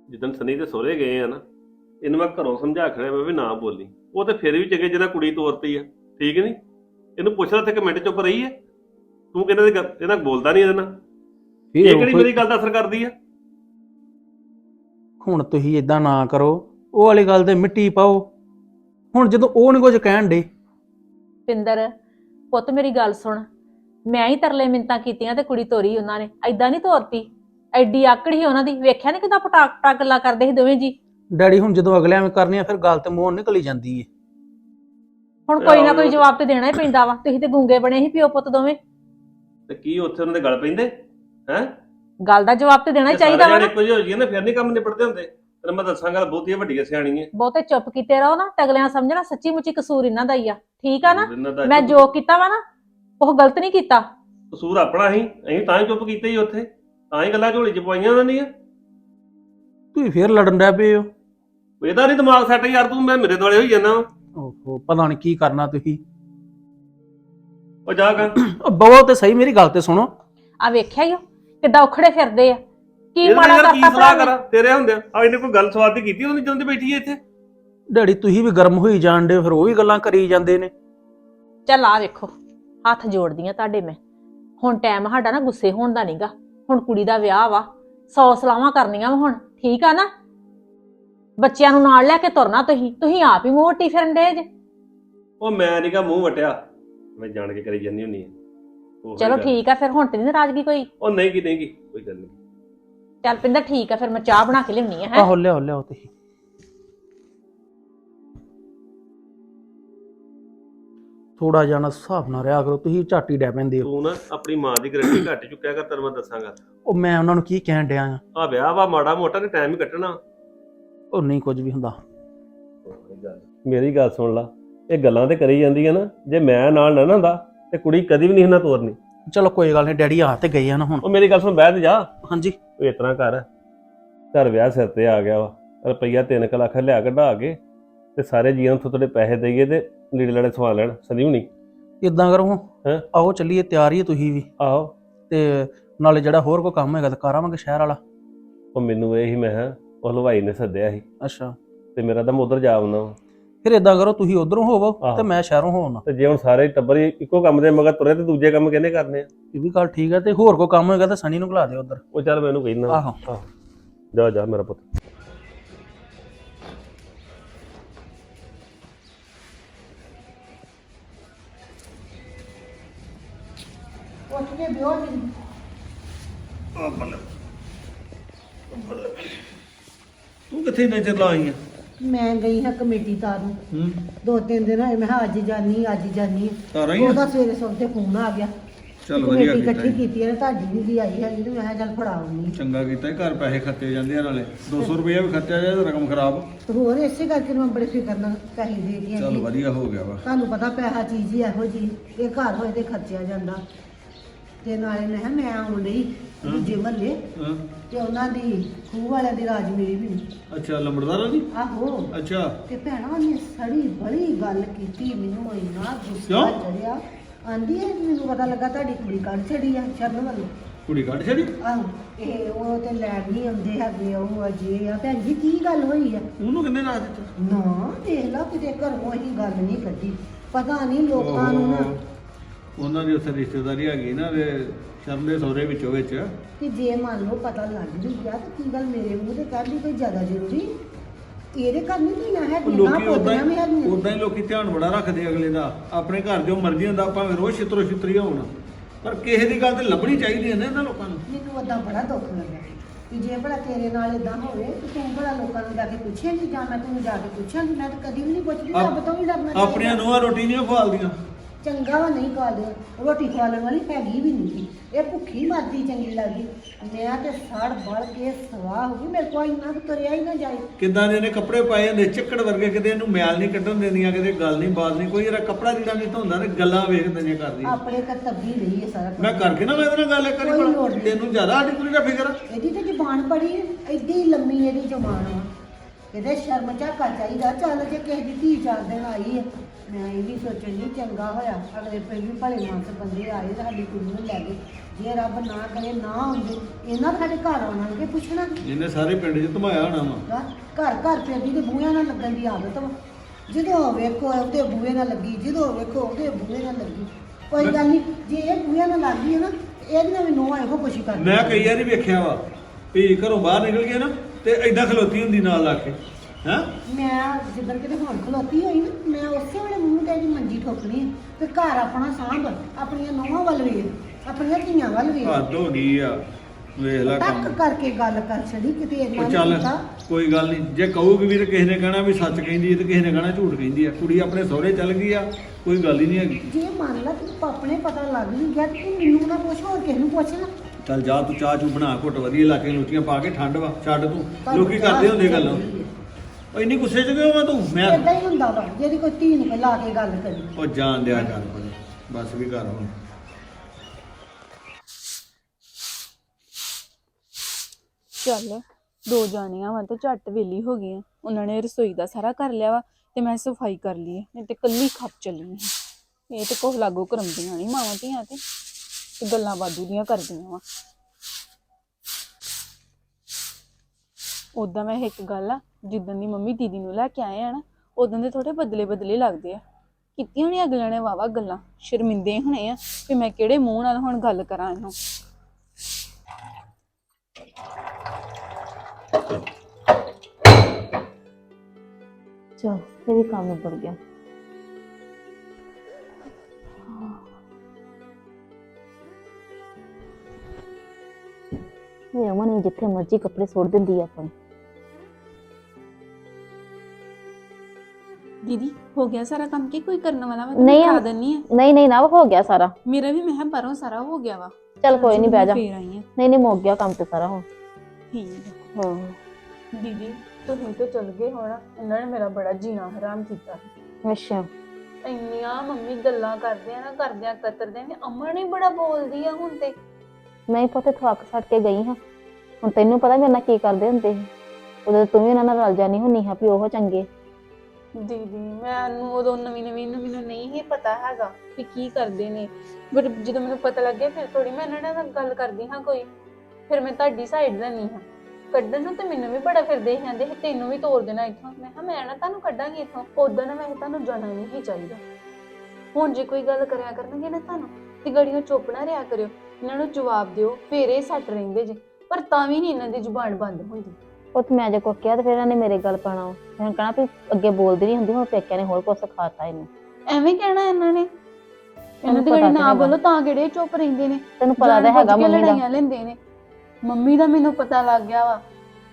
ਜਿੱਦਣ ਸਨੀ ਦੇ ਸਹੁਰੇ ਗਏ ਆ ਨਾ ਇਹਨੂੰ ਮੈਂ ਘਰੋਂ ਸਮਝਾ ਖੜਿਆ ਮੈਂ ਵੀ ਨਾ ਬੋਲੀ। ਉਹ ਤੇ ਫਿਰ ਵੀ ਚੰਗੇ ਜਿਹਦਾ ਕੁੜੀ ਤੋਰਤੀ ਆ ਠੀਕ ਨਹੀਂ ਇਹਨੂੰ ਪੁੱਛ ਲੈ ਤੇ ਕਮੈਂਟ ਚੁੱਪ ਰਹੀ ਹੈ ਤੂੰ ਕਹਿੰਦਾ ਤੇ ਇਹਦਾ ਬੋਲਦਾ ਨਹੀਂ ਇਹਦੇ ਨਾਲ। ਫਿਰ ਇਹ ਕਿਹੜੀ ਉਹ- ਮੇਰੀ ਗੱਲ ਦਾ ਅਸਰ ਕਰਦੀ ਆ? ਹੁਣ ਤੁਸੀਂ ਇਦਾਂ ਨਾ ਕਰੋ ਉਹ ਵਾਲੀ ਗੱਲ ਤੇ ਮਿੱਟੀ ਪਾਓ। ਹੁਣ ਜਦੋਂ ਉਹ ਨਹੀਂ ਕੁਝ ਕਹਿਣ ਦੇ ਪਿੰਦਰ ਪੁੱਤ ਮੇਰੀ ਗੱਲ ਸੁਣ। ਮੈਂ ਹੀ ਤਰਲੇ ਮਿੰਤਾਂ ਕੀਤੀਆਂ ਤੇ ਕੁੜੀ ਤੋਰੀ ਉਹਨਾਂ ਨੇ। ਐਦਾਂ ਨਹੀਂ ਤੋਰਤੀ। ਐਡੀ ਆਕੜ ਹੀ ਉਹਨਾਂ ਦੀ। ਵੇਖਿਆ ਨਹੀਂ ਕਿਦਾਂ ਪਟਾਕ ਪਟਾਕ ਗੱਲਾਂ ਕਰਦੇ ਸੀ ਦੋਵੇਂ ਜੀ? ਡੈਡੀ ਹੁਣ ਜਦੋਂ ਅਗਲਿਆਂ ਵਿੱਚ ਕਰਨੀ ਆ ਫਿਰ ਗੱਲ ਤੇ ਮੂੰਹੋਂ ਨਿਕਲੀ ਜਾਂਦੀ ਏ। ਹੁਣ ਕੋਈ ਨਾ ਕੋਈ ਜਵਾਬ ਤੇ ਦੇਣਾ ਹੀ ਪੈਂਦਾ ਵਾ। ਤੁਸੀਂ ਤੇ ਗੂੰਗੇ ਬਣੇ ਸੀ ਪਿਓ ਪੁੱਤ ਦੋਵੇਂ। ਤੇ ਕੀ ਉੱਥੇ ਉਹਨਾਂ ਦੇ ਗੱਲ ਪੈਂਦੇ? ਹੈ? ਗੱਲ ਦਾ ਜਵਾਬ ਤੇ ਦੇਣਾ ਹੀ ਚਾਹੀਦਾ ਵਾ ਨਾ। ਇੱਕੋ ਜਿਹੇ ਹੋ ਜਾਈਏ ਨਾ ਫਿਰ ਨਹੀਂ ਕੰਮ ਨਿਪਟਦੇ ਹੁੰਦੇ। ਤੈਨੂੰ ਮੈਂ ਦੱਸਾਂ ਗੱਲ ਬਹੁਤੀਆਂ ਵੱਡੀਆਂ ਸਿਆਣੀਆਂ। ਬਹੁਤੇ ਚੁੱਪ ਕੀਤੇ ਰਹੋ ਨਾ ਤੇ ਅਗਲਿਆਂ ਸਮਝਣਾ ਸੱਚੀ ਮੁੱਚੀ ਕਸੂਰ ਇਹਨਾਂ ਦਾ ਹੀ ਆ। ਠੀਕ ਆ ਨਾ? ਇਹਨਾਂ ਦਾ ਮੈਂ ਜੋ ਕੀਤਾ ਵਾ ਨਾ ਉਹ ਗਲਤ ਨਹੀਂ ਕੀਤਾ। ਕਸੂਰ ਆਪਣਾ ਹੀ ਅਸੀਂ ਤਾਂ ਹੀ ਚੁੱਪ ਕੀਤੇ ਹੀ ਉੱਥੇ। ਤਾਂ ਹੀ ਗੱਲਾਂ ਝੋਲੀ ਚ ਪਵਾਈਆਂ ਉਹਨਾਂ ਦੀਆਂ। ਤੁਸੀਂ ਫਿਰ ਲੜਨ ਡੈ ਪਏ ਹੋ। ਇਹਦਾ ਨਹੀਂ ਦਿਮਾਗ ਸੈੱਟ ਯਾਰ ਤੂੰ ਮੈਂ ਮੇਰੇ ਦੁਆਲੇ ਹੋਈ ਜਾਂਦਾ ਓਹੋ ਪਤਾ ਨਹੀਂ ਕੀ ਕਰਨਾ ਤੁਸੀਂ। ਉਹ ਜਾ ਕਰ ਉਹ ਬਹੁਤ ਸਹੀ ਮੇਰੀ ਗੱਲ ਤੇ ਸੁਣੋ। ਆ ਵੇਖਿਆ ਹੀ ਕਿੱਦਾਂ ਉਖੜੇ ਫਿਰਦੇ ਆ? ਕੀ ਮਾੜਾ ਕਰਤਾ ਸਲਾਹ ਭਰਾ ਨੇ? ਕਰਾਂ? ਤੇਰੇ ਹੁੰਦਿਆਂ ਆ। ਇਹਨੇ ਕੋਈ ਗੱਲ ਸਵਾਦ ਦੀ ਕੀਤੀ ਉਹਨੇ ਜਦੋਂ ਦੀ ਬੈਠੀ ਹੈ ਇੱਥੇ? ਡੈਡੀ ਤੁਸੀਂ ਵੀ ਗਰਮ ਹੋਈ ਜਾਣ ਦੇ ਫਿਰ ਉਹ ਵੀ ਗੱਲਾਂ ਕਰੀ ਜਾਂਦੇ ਨੇ। ਚੱਲ ਆ ਵੇਖੋ ਹੱਥ ਜੋੜਦੀਆਂ ਤੁਹਾਡੇ ਮੈਂ। ਹੁਣ ਟਾਈਮ ਸਾਡਾ ਨਾ ਗੁੱਸੇ ਹੋਣ ਦਾ ਨਹੀਂਗਾ ਹੁਣ ਕੁੜੀ ਦਾ ਵਿਆਹ ਵਾ ਸੌ ਸਲਾਵਾਂ ਕਰਨੀਆਂ ਵਾ ਹੁਣ ਠੀਕ ਆ ਨਾ? ਬੱਚਿਆਂ ਨੂੰ ਨਾਲ ਲੈ ਕੇ ਤੁਰਨਾ ਤੁਸੀਂ ਤੁਸੀਂ ਆਪ ਹੀ ਮੋਟੀ ਫਿਰਨ ਦੇ ਜੇ। ਉਹ ਮੈਂ ਨੀਗਾ ਮੂੰਹ ਵਟਿਆ। ਮੈਂ ਜਾਣ ਕੇ ਕਰੀ ਜਾਂਦੀ ਹੁੰਨੀ ਆ। ਉਹੀ ਚਲੋ ਗੱਲ। ਠੀਕ ਆ ਫਿਰ ਹੁਣ ਤੇ ਨਹੀਂ ਨਾਰਾਜ਼ਗੀ ਕੋਈ? ਉਹ ਨਹੀਂ ਕੀ ਨਹੀਂ ਕੀ ਕੋਈ ਗੱਲ ਨਹੀਂ। ਚੱਲ ਪਿੰਦਰ ਠੀਕ ਆ ਫਿਰ ਮੈਂ ਚਾਹ ਬਣਾ ਕੇ ਲਿਆਉਣੀ ਆ ਹੈ? ਆਹੋ ਲਿਆਓ ਲਿਆਓ ਤੁਸੀਂ। ਥੋੜਾ ਜਿਹਾ ਨਾ ਹਿਸਾਬ ਨਾਲ ਰਿਹਾ ਕਰੋ ਤੁਸੀਂ ਝਾਟੀ ਡੈ ਪੈਂਦੇ ਹੋ। ਤੂੰ ਨਾ ਆਪਣੀ ਮਾਂ ਦੀ ਗਰੰਟੀ ਘੱਟ ਚੁੱਕਿਆ ਕਰ ਤੈਨੂੰ ਮੈਂ ਦੱਸਾਂਗਾ। ਉਹ ਮੈਂ ਉਹਨਾਂ ਨੂੰ ਕੀ ਕਹਿਣ ਡਿਆ ਆ? ਆ ਵਿਆਹ ਵਾ ਮਾੜਾ ਮੋਟਾ ਤੇ ਟਾਈਮ ਹੀ ਕੱਟਣਾ। ਉਹ ਨਹੀਂ ਕੁਝ ਵੀ ਹੁੰਦਾ। ਮੇਰੀ ਗੱਲ ਸੁਣ ਲਾ ਇਹ ਗੱਲਾਂ ਤੇ ਕਰੀ ਜਾਂਦੀਆਂ ਨਾ ਜੇ ਮੈਂ ਨਾਲ ਨਾ ਨਾ ਹੁੰਦਾ ਤੇ ਕੁੜੀ ਕਦੀ ਵੀ ਨਹੀਂ ਨਾ ਤੋਰਨੀ। ਚਲੋ ਕੋਈ ਗੱਲ ਨਹੀਂ ਡੈਡੀ ਆ ਤੇ ਗਏ ਆ ਨਾ ਹੁਣ। ਉਹ ਮੇਰੀ ਗੱਲ ਸੁਣ ਬਹਿ ਤੇ ਜਾ। ਹਾਂਜੀ। ਉਹ ਇਸ ਤਰ੍ਹਾਂ ਕਰ। ਘਰ ਵਿਆਹ ਸਿਰ ਤੇ ਆ ਗਿਆ ਵਾ। ਰੁਪਈਆ 3 ਲੱਖ ਲਿਆ ਕਢਾ ਕੇ ਤੇ ਸਾਰੇ ਜੀਆਂ ਨੂੰ ਥੋੜੇ ਪੈਸੇ ਦੇਈਏ ਤੇ ਲੀੜੇ ਲੜੇ ਸਵਾ ਲੈਣ। ਸੰਦੀਪ ਨਹੀਂ ਇਦਾਂ ਕਰੋ ਹੈਂ? ਆਓ ਚੱਲੀਏ ਤਿਆਰ ਹੀ ਤੁਸੀਂ ਵੀ। ਆਹੋ। ਤੇ ਨਾਲੇ ਜਿਹੜਾ ਹੋਰ ਕੋਈ ਕੰਮ ਹੈਗਾ ਤਾਂ ਕਰਾਵਾਂਗੇ ਸ਼ਹਿਰ ਵਾਲਾ। ਉਹ ਮੈਨੂੰ ਇਹ ਹੀ ਮੈਂ ਕਿਹਾ ਉਹ ਹਲਵਾਈ ਨੇ ਸੱਦਿਆ ਸੀ। ਅੱਛਾ। ਤੇ ਮੇਰਾ ਤਾਂ ਮੈਂ ਉਧਰ ਜਾ ਆਉਣਾ ਫਿਰ ਇਦਾਂ ਕਰੋ ਤੁਸੀਂ ਉਧਰੋਂ ਹੋਵੋ। ਤੇ ਮੈਂ ਸ਼ਹਿਰੋਂ ਹੋਵਾਂ ਤੇ ਜੇ ਹੁਣ ਸਾਰੇ ਟੱਬਰ ਹੀ ਇੱਕੋ ਕੰਮ ਦੇ ਮਗਰ ਤੁਰੇ ਤੇ ਦੂਜੇ ਕੰਮ ਕਿਹਨੇ ਕਰਨੇ ਆ? ਇਹ ਵੀ ਗੱਲ ਠੀਕ ਹੈ ਤੇ ਹੋਰ ਕੋਈ ਕੰਮ ਹੋਏਗਾ ਤਾਂ ਸਣੀ ਨੂੰ ਘਲਾ ਦਿਓ ਉਧਰ। ਉਹ ਚੱਲ ਮੈਨੂੰ ਕਹਿਣਾ ਆਹੋ। ਜਾ ਜਾ ਮੇਰਾ ਪੁੱਤ। ਉੱਠ ਕੇ ਬਿਓ ਜੀ। ਤੂੰ ਕਿੱਥੇ ਨਜ਼ਰ ਲਾਈ ਆ? ਮੈਂ ਗਈ ਹਾਂ ਕਮੇਟੀ ਤਾਰੂ ਹੂੰ। ਦੋ ਤਿੰਨ ਦਿਨ ਹੋਏ ਮੈਂ ਕਿਹਾ ਅੱਜ ਜਾਨੀ ਅੱਜ ਜਾਨੀ ਤਾਰਾਂ ਹੀ ਆ? ਉਹਦਾ ਸਵੇਰੇ ਸੌਦੇ ਫੋਨ ਆ ਗਿਆ। ਚੱਲ ਵਧੀਆ ਕੀਤਾ ਇਕੱਠੀ ਜੀ। ਕੀਤੀ ਹੈ ਤੁਹਾਡੀ ਵੀ ਦੀ ਆਈ ਹੈਗੀ ਤੇ ਮੈਂ ਕਿਹਾ ਚੱਲ ਫੜਾਉਣੀ ਚੰਗਾ ਕੀਤਾ ਜੀ, ਘਰ ਪੈਸੇ ਖਰਚੇ ਜਾਂਦੇ ਆ ਨਾਲੇ। 200 ਰੁਪਏ ਵੀ ਖਰਚਿਆ ਜਾਏ ਤਾਂ ਰਕਮ ਖਰਾਬ। ਤੇ ਹੋਰ ਇਸੇ ਕਰਕੇ ਮੈਂ ਬੜੇ ਫਿਕਰ ਨਾਲ ਪੈਸੇ ਦੇ ਕੇ ਚੱਲ ਆਈ। ਵਧੀਆ ਹੋ ਗਿਆ ਵਾ। ਤੁਹਾਨੂੰ ਪਤਾ ਪੈਸਾ ਚੀਜ਼ ਹੀ ਇਹੋ ਜੀ ਇਹ ਘਰ ਹੋਏ ਤੇ ਖਰਚਿਆ ਜਾਂਦਾ। ਤੇ ਨਾਲੇ ਮੈਂ ਕਿਹਾ ਮੈਂ ਆਉਣ ਲਈ ਦੂਜੇ ਮਹੱਲੇ ਹਾਂ। ਤੇ ਉਹਨਾਂ ਦੀ ਖੂਹ ਵਾਲਿਆਂ ਦੀ ਰਾਜ ਮੇਰੀ ਵੀ ਨਹੀਂ ਅੱਛਾ ਲੰਬੜਦਾਰਾਂ ਦੀ ਆਹੋ। ਅੱਛਾ। ਤੇ ਭੈਣਾ ਉਹਨੇ ਸੜੀ ਬੜੀ ਗੱਲ ਕੀਤੀ ਮੈਨੂੰ ਇੰਨਾ ਗੁੱਸਾ ਕਿਉਂ? ਚੜਿਆ। ਆਂਦੀ ਹੈ ਮੈਨੂੰ ਪਤਾ ਲੱਗਾ ਤੁਹਾਡੀ ਕੁੜੀ ਕੱਢ ਛੜੀ ਆ ਸ਼ਰਨ ਵੱਲੋਂ। ਕੁੜੀ ਕੱਢ ਛੜੀ ਆਹੋ ਇਹ ਉਹ ਤੇ ਲੈਣ ਨਹੀਂ ਆਉਂਦੇ ਹੈਗੇ ਉਹ ਅਜੇ ਆ। ਭੈਣ ਜੀ ਕੀ ਗੱਲ ਹੋਈ ਆ? ਉਹਨੂੰ ਕਿੰਨੇ ਲਾ ਦਿੱਤਾ? ਨਾ ਦੇਖ ਲਾ ਕਿਤੇ ਘਰੋਂ ਹੀ ਗੱਲ ਨਹੀਂ ਕੱਢੀ। ਪਤਾ ਨਹੀਂ ਲੋਕਾਂ ਨੂੰ ਨਾ ਉਹਨਾਂ ਦੀ ਉੱਥੇ ਰਿਸ਼ਤੇਦਾਰੀ ਹੈਗੀ ਨਾ ਤੇ ਸ਼ਰਮ ਦੇ ਸਹੁਰੇ ਵਿੱਚੋਂ ਵਿੱਚ। ਕਿ ਜੇ ਮੰਨ ਲਓ ਪਤਾ ਲੱਗ ਵੀ ਗਿਆ ਤਾਂ ਕੀ ਗੱਲ ਮੇਰੇ ਮੂੰਹ ਤੇ ਕਰਨੀ ਕੋਈ ਜ਼ਿਆਦਾ ਜ਼ਰੂਰੀ? ਇਹਦੇ ਘਰ ਨਹੀਂ ਧੀਆਂ ਉਹ ਹੈਗੀਆਂ ਨਾ ਲੋਕੀ ਉਦਾਂ ਪੋਤੀਆਂ ਵੀ ਹੀ ਹੈਗੀਆਂ ਉਦਾਂ ਹੀ ਲੋਕੀ ਧਿਆਨ ਬੜਾ ਰੱਖਦੇ ਅਗਲੇ ਦਾ। ਆਪਣੇ ਘਰ ਜੋ ਮਰਜ਼ੀ ਹੁੰਦਾ ਭਾਵੇਂ ਰੋਜ਼ ਛਿੱਤਰੋ ਛਿੱਤਰੀ ਹੋਣ। ਪਰ ਕਿਸੇ ਦੀ ਗੱਲ ਤੇ ਲੱਭਣੀ ਚਾਹੀਦੀ ਹੈ ਨਾ ਇਹਨਾਂ ਲੋਕਾਂ ਨੂੰ। ਮੈਨੂੰ ਉਦਾਂ ਬੜਾ ਦੁੱਖ ਲੱਗਾ ਕਿ ਜੇ ਭਲਾ ਤੇਰੇ ਨਾਲ ਇਦਾਂ ਹੋਵੇ ਤੇ ਤੂੰ ਭਲਾ ਲੋਕਾਂ ਨੂੰ ਜਾ ਕੇ ਪੁੱਛੇਂਗੀ ਜਾਂ ਮੈਂ ਤੈਨੂੰ ਜਾ ਕੇ ਪੁੱਛਾਂਗੀ ਮੈਂ ਤਾਂ ਕਦੀ ਵੀ ਨਹੀਂ ਪੁੱਛਦੀ ਰੱਬ ਤੋਂ ਵੀ ਡਰਨਾ ਚਾਹੀਦਾ। ਆਪਣੀਆਂ ਨੂੰਹਾਂ ਰੋਟੀ ਨਹੀਂ ਖਵਾਲਦੀਆਂ। ਚੰਗਾ ਵਾ ਨਹੀਂ ਖਵਾਦੇ ਰੋਟੀ ਖਵਾਉਣ ਵਾਲੀ ਹੈਗੀ ਵੀ ਨਹੀਂ ਇਹ ਭੁੱਖੀ ਮਰਦੀ ਚੰਗੀ ਲੱਗਦੀ। ਮੈਂ ਤੇ ਸੜ ਬਲ ਕੇ ਸਵਾਹ ਹੋ ਗਈ। ਮੇਰੇ ਕੋਲ ਇੰਨਾ ਕੁ ਤੁਰਿਆ ਹੀ ਨਾ ਜਾਏ। ਕਿੱਦਾਂ ਦੇ ਨੇ ਕੱਪੜੇ ਪਾਏ ਹੁੰਦੇ? ਚਿੱਕੜ ਵਰਗੇ ਕਿਤੇ ਇਹਨੂੰ ਮੈਲ ਨਹੀਂ ਕੱਢਣ ਦਿੰਦੀਆਂ ਕਿਤੇ ਗੱਲ ਨਹੀਂ ਬਾਤ ਨਹੀਂ। ਕੋਈ ਜਿਹੜਾ ਕੱਪੜਾ ਜਿਹੜਾ ਨਹੀਂ ਧੋਂਦਾ ਤੇ ਗੱਲਾਂ ਵੇਖਦੇ ਨੇ ਕਰਦੀ ਆਪਣੇ ਕਰਤੱਵੀ ਰਹੀ ਹੈ ਸਾਰਾ। ਮੈਂ ਕਰਕੇ ਨਾ ਮੈਂ ਇਹਦੇ ਨਾਲ ਗੱਲ ਕਰੀ ਕੋਈ ਲੋੜ ਭਲਾ। ਨਹੀਂ। ਤੈਨੂੰ ਜ਼ਿਆਦਾ ਸਾਡੀ ਕੁੜੀ ਦਾ ਫਿਕਰ ਆ। ਇਹਦੀ ਤੇ ਜ਼ਬਾਨ ਬੜੀ ਐਡੀ ਲੰਮੀ ਇਹਦੀ ਜ਼ਬਾਨ ਵਾ ਇਹਦੇ ਸ਼ਰਮ ਝਾਕਾ ਚਾਹੀਦਾ। ਚੱਲ ਜੇ ਕਿਸੇ ਦੀ ਧੀ ਚਾਰ ਦਿਨ ਆਈ ਹੈ ਮੈਂ ਇਹ ਵੀ ਸੋਚਣ ਨਹੀਂ ਚੰਗਾ ਹੋਇਆ ਅਗਲੇ ਵੀ ਭਲੇ ਮਾਨਸ ਬੰਦੇ ਆਏ ਤਾਂ ਸਾਡੀ ਕੁੜੀ ਨੂੰ ਲੈ ਗਏ ਜੇ ਰੱਬ ਨਾ ਕਰੇ ਨਾ ਹੁੰਦੇ ਇਹਨਾਂ ਸਾਡੇ ਘਰ ਆਉਣਗੇ ਪੁੱਛਣਾ ਇਹਨੇ ਸਾਰੇ ਪਿੰਡ 'ਚ ਧਮਾਇਆ ਹੋਣਾ ਵਾ। ਹਾਂ, ਘਰ ਘਰ ਫਿਰਦੀ ਤੇ ਬੂਹਿਆਂ ਨਾਲ ਲੱਗਣ ਦੀ ਆਦਤ ਵਾ। ਜਦੋਂ ਵੇਖੋ ਉਹਦੇ ਬੂਹੇ ਨਾਲ ਲੱਗੀ ਜਦੋਂ ਵੇਖੋ ਉਹਦੇ ਬੂਹੇ ਨਾਲ ਲੱਗੀ। ਕੋਈ ਗੱਲ ਨਹੀਂ ਜੇ ਇਹ ਬੂਹੇ ਨਾਲ ਲੱਗ ਹੈ ਨਾ ਤੇ ਇਹਦੇ ਨਾਲ ਵੀ ਨੋਆ ਇਹੋ ਕੁਛ ਹੀ ਕਰਦੀ ਮੈਂ ਕਈ ਵਾਰੀ ਵੇਖਿਆ ਵਾ ਵੀ ਘਰੋਂ ਬਾਹਰ ਨਿਕਲ ਗਿਆ ਨਾ ਤੇ ਐਦਾਂ ਖਲੋਤੀ ਹੁੰਦੀ ਨਾਲ ਲਾ ਕੇ। ਹੈਂ? ਮੈਂ ਜਿੱਦਣ ਕਿਤੇ ਹੁਣ ਖਲੋਤੀ ਹੋਈ ਨਾ ਮੈਂ ਉਸੇ ਵੇਲੇ ਮੂੰਹ ਤੇ ਦੀ ਮੰਜੀ ਠੋਕਣੀ ਆ ਤੇ ਘਰ ਆਪਣਾ ਸਾਂਭ ਆਪਣੀਆਂ ਨੋਹਾਂ ਵੱਲ ਵੇਖ ਆਪਣੀਆਂ ਧੀਆਂ ਵੱਲ ਵੇਖ। ਹੱਦ ਹੋ ਗਈ ਆ ਵੇਖ ਲੈ ਟੱਕ ਕੰਮ ਕਰਕੇ ਗੱਲ ਕਰ ਛੜੀ ਕਿਤੇ ਇੰਨਾ ਉਹ ਨਹੀਂ ਚੱਲ ਕੀਤਾ। ਕੋਈ ਗੱਲ ਨਹੀਂ ਜੇ ਕਹੂਗੀ ਵੀ ਤੇ ਕਿਸੇ ਨੇ ਕਹਿਣਾ ਵੀ ਸੱਚ ਕਹਿੰਦੀ ਹੈ ਤੇ ਕਿਸੇ ਨੇ ਕਹਿਣਾ ਝੂਠ ਕਹਿੰਦੀ ਆ। ਕੁੜੀ ਆਪਣੇ ਸਹੁਰੇ ਚੱਲ ਗਈ ਆ ਕੋਈ ਗੱਲ ਹੀ ਨਹੀਂ ਹੈਗੀ। ਜੇ ਮੰਨ ਲਾ ਤੈਨੂੰ ਆਪਣੇ ਪਤਾ ਲੱਗ ਵੀ ਗਿਆ ਕਿ ਮੈਨੂੰ ਨਾ ਪੁੱਛ ਹੋਰ ਕਿਸੇ ਨੂੰ ਪੁੱਛ ਲੈ ਚੱਲ ਜਾ ਤੂੰ ਚਾਹ ਚੂ ਬਣਾ ਘੁੱਟ ਵਧੀਆ ਇਲਾਕੇ ਲੁੱਟੀਆਂ ਪਾ ਕੇ ਠੰਡ ਵਾ ਛੱਡ ਤੂੰ। ਲੋਕੀ ਕਰਦੇ ਹੁੰਦੇ ਗੱਲਾਂ। ਉਹ ਇੰਨੀ ਗੁੱਸੇ 'ਚ ਕਿਉਂ ਆ ਤੂੰ ਮੈਂ ਇਦਾਂ ਹੀ ਹੁੰਦਾ ਵਾ ਜਿਹਦੀ ਕੋਈ ਧੀ ਨੂੰ ਲਾ ਕੇ ਗੱਲ ਕਰੀ। ਉਹ ਜਾਣ ਦਿਆ ਕਰ ਬਣੇ ਬਸ ਵੀ ਕਰ ਹੁਣ। ਚੱਲ ਦੋ ਜਾਣੀਆਂ ਵਾ ਤੇ ਝੱਟ ਵੇਲੀ ਹੋ ਗਈਆਂ। ਉਹਨਾਂ ਨੇ ਰਸੋਈ ਦਾ ਸਾਰਾ ਕਰ ਲਿਆ ਵਾ ਤੇ ਮੈਂ ਸਫ਼ਾਈ ਕਰ ਲਈ ਹੈ। ਨਹੀਂ ਤੇ ਕੱਲੀ ਖੱਪ ਚੱਲੀ ਹਾਂ। ਇਹ ਤੇ ਕੋਹ ਲਾਗੂ ਕਰਮਦੀਆਂ ਨਹੀਂ ਮਾਵਾਂ ਧੀਆਂ ਤੇ ਤੇ ਗੱਲਾਂ ਬਾਦੂ ਦੀਆਂ ਕਰਦੀਆਂ ਵਾ। ਉਦਾਂ ਮੈਂ ਇੱਕ ਗੱਲ ਆ ਜਿੱਦਣ ਦੀ ਮੰਮੀ ਦੀਦੀ ਨੂੰ ਲੈ ਕੇ ਆਏ ਆ ਨਾ ਉਦੋਂ ਦੇ ਥੋੜੇ ਬਦਲੇ ਬਦਲੇ ਲੱਗਦੇ ਆ। ਕੀਤੀਆਂ ਨਹੀਂ ਅਗਲਿਆਂ ਨੇ ਵਾਵਾ ਗੱਲਾਂ, ਸ਼ਰਮਿੰਦੇ ਹੋਣੇ ਆ ਕਿ ਮੈਂ ਕਿਹੜੇ ਮੂੰਹ ਨਾਲ ਹੁਣ ਗੱਲ ਕਰਾਂ ਇਹਨੂੰ। ਚਲ ਇਹ ਵੀ ਕੰਮ ਨਿਬੜ ਗਿਆ। ਇਹ ਅਮਨ ਜਿੱਥੇ ਮਰਜ਼ੀ ਕੱਪੜੇ ਸੁੱਟ ਦਿੰਦੀ ਆ ਆਪਾਂ ਦੀਦੀ ਹੋ ਗਿਆ ਸਾਰਾ ਕੰਮ ਕੀ ਕੋਈ ਕਰਨ ਵਾਲਾ ਵਾ? ਨਹੀਂ ਆ- ਦਿੰਨੀ ਆ। ਨਹੀਂ ਨਹੀਂ ਨਾ ਹੋ ਗਿਆ ਸਾਰਾ। ਮੇਰਾ ਵੀ ਮੈਂ ਕਿਹਾ ਬਾਹਰੋਂ ਸਾਰਾ ਹੋ ਗਿਆ ਵਾ। ਚੱਲ ਕੋਈ ਨਹੀਂ ਬਹਿ ਜਾ। ਫੇਰ ਆਈ ਆ। ਨਹੀਂ ਨਹੀਂ ਮੁੱਕ ਗਿਆ ਕੰਮ ਤੇ ਸਾਰਾ ਹੁਣ। ਠੀਕ ਆ। ਹਾਂ। ਦੀਦੀ ਤੁਸੀਂ ਤੇ ਚਲ ਗਏ ਹੁਣ। ਇਹਨਾਂ ਨੇ ਮੇਰਾ ਬੜਾ ਜੀਣਾ ਹਰਾਮ ਕੀਤਾ। ਅੱਛਾ। ਇੰਨੀਆਂ ਮੰਮੀ ਗੱਲਾਂ ਕਰਦੇ ਆ ਨਾ ਕਰਦਿਆਂ ਕਤਰਦੇ ਨੇ। ਅਮਨ ਹੀ ਬੜਾ ਬੋਲਦੀ ਆ ਹੁਣ ਤੇ। ਨਹੀਂ ਪਤਾ ਥੱਕ ਛੱਡ ਕੇ ਗਈ ਹਾਂ। ਹੁਣ ਤੈਨੂੰ ਪਤਾ ਮੇਰੇ ਨਾਲ ਕੀ ਕਰਦੇ ਹੁੰਦੇ ਸੀ। ਉਦੋਂ ਤੂੰ ਵੀ ਉਹਨਾਂ ਨਾਲ ਰਲ ਜਾਣੀ ਹੁੰਨੀ ਹਾਂ ਵੀ ਉਹ ਚੰਗੇ। ਦੀਦੀ, ਮੈਨੂੰ ਉਦੋਂ ਨਵੀਂ ਨਵੀਂ ਨੂੰ ਮੈਨੂੰ ਨਹੀਂ ਹੀ ਪਤਾ ਹੈਗਾ ਕਿ ਕੀ ਕਰਦੇ ਨੇ। ਬਟ ਜਦੋਂ ਮੈਨੂੰ ਪਤਾ ਲੱਗਿਆ, ਫਿਰ ਥੋੜੀ ਮੈਂ ਇਹਨਾਂ ਨਾਲ ਗੱਲ ਕਰਦੀ ਹਾਂ ਕੋਈ। ਫਿਰ ਮੈਂ ਤੁਹਾਡੀ ਸਾਈਡ ਦਾ ਲੈਣੀ ਹਾਂ। ਕੱਢਣ ਨੂੰ ਤੇ ਮੈਨੂੰ ਵੀ ਬੜਾ ਫਿਰਦੇ ਸੀ ਆਂਦੇ ਸੀ, ਤੈਨੂੰ ਵੀ ਤੋੜ ਦੇਣਾ ਇੱਥੋਂ। ਮੈਂ ਕਿਹਾ, ਮੈਂ ਨਾ ਤੁਹਾਨੂੰ ਕੱਢਾਂਗੀ ਇੱਥੋਂ। ਉਦੋਂ ਨਾ ਮੈਂ ਤੁਹਾਨੂੰ ਜਾਣਾ ਨਹੀਂ ਚਾਹੀਦਾ। ਹੁਣ ਜੇ ਕੋਈ ਗੱਲ ਕਰਿਆ ਕਰਨਗੇ ਨਾ ਤੁਹਾਨੂੰ, ਤੇ ਗੜੀਆਂ ਚੁੱਪ ਨਾ ਰਿਆ ਕਰਿਓ। ਇਹਨਾਂ ਨੂੰ ਜਵਾਬ ਦਿਓ, ਫੇਰ ਇਹ ਸੱਟ ਰਹਿੰਦੇ ਜੇ। ਪਰ ਤਾਂ ਵੀ ਨਹੀਂ ਇਹਨਾਂ ਦੀ ਜ਼ੁਬਾਨ ਬੰਦ ਹੁੰਦੀ। ਉਹ ਤੇ ਮੈਂ ਜੇ ਕੋ ਕਿਹਾ ਤੇ ਫਿਰ ਇਹਨਾਂ ਨੇ ਮੇਰੇ ਗੱਲ ਪਾਣਾ ਫਿਰ ਕਹਣਾ ਵੀ ਅੱਗੇ ਬੋਲਦੀ ਨਹੀਂ ਹੁੰਦੀ ਹੁਣ ਪੇਕਿਆਂ ਨੇ ਹੋਰ ਕੁਝ ਸਿਖਾਤਾ ਇਹਨੂੰ। ਐਵੇਂ ਕਹਿਣਾ ਇਹਨਾਂ ਨੇ। ਇਹਨਾਂ ਦੀ ਪਤਾ ਗੜੀ ਤਾਂ ਨਾ ਹੈਗਾ। ਬੋਲੋ ਤਾਂ ਕਿਹੜੇ ਚੁੱਪ ਰਹਿੰਦੇ ਨੇ? ਤੈਨੂੰ ਪਤਾ ਤਾਂ ਜਾਣ ਬੁੱਝ ਹੈਗਾ ਕੇ ਮੰਮੀ ਦਾ। ਲੜਾਈਆਂ ਲੈਂਦੇ ਨੇ। ਮੰਮੀ ਦਾ ਮੈਨੂੰ ਪਤਾ ਲੱਗ ਗਿਆ ਵਾ।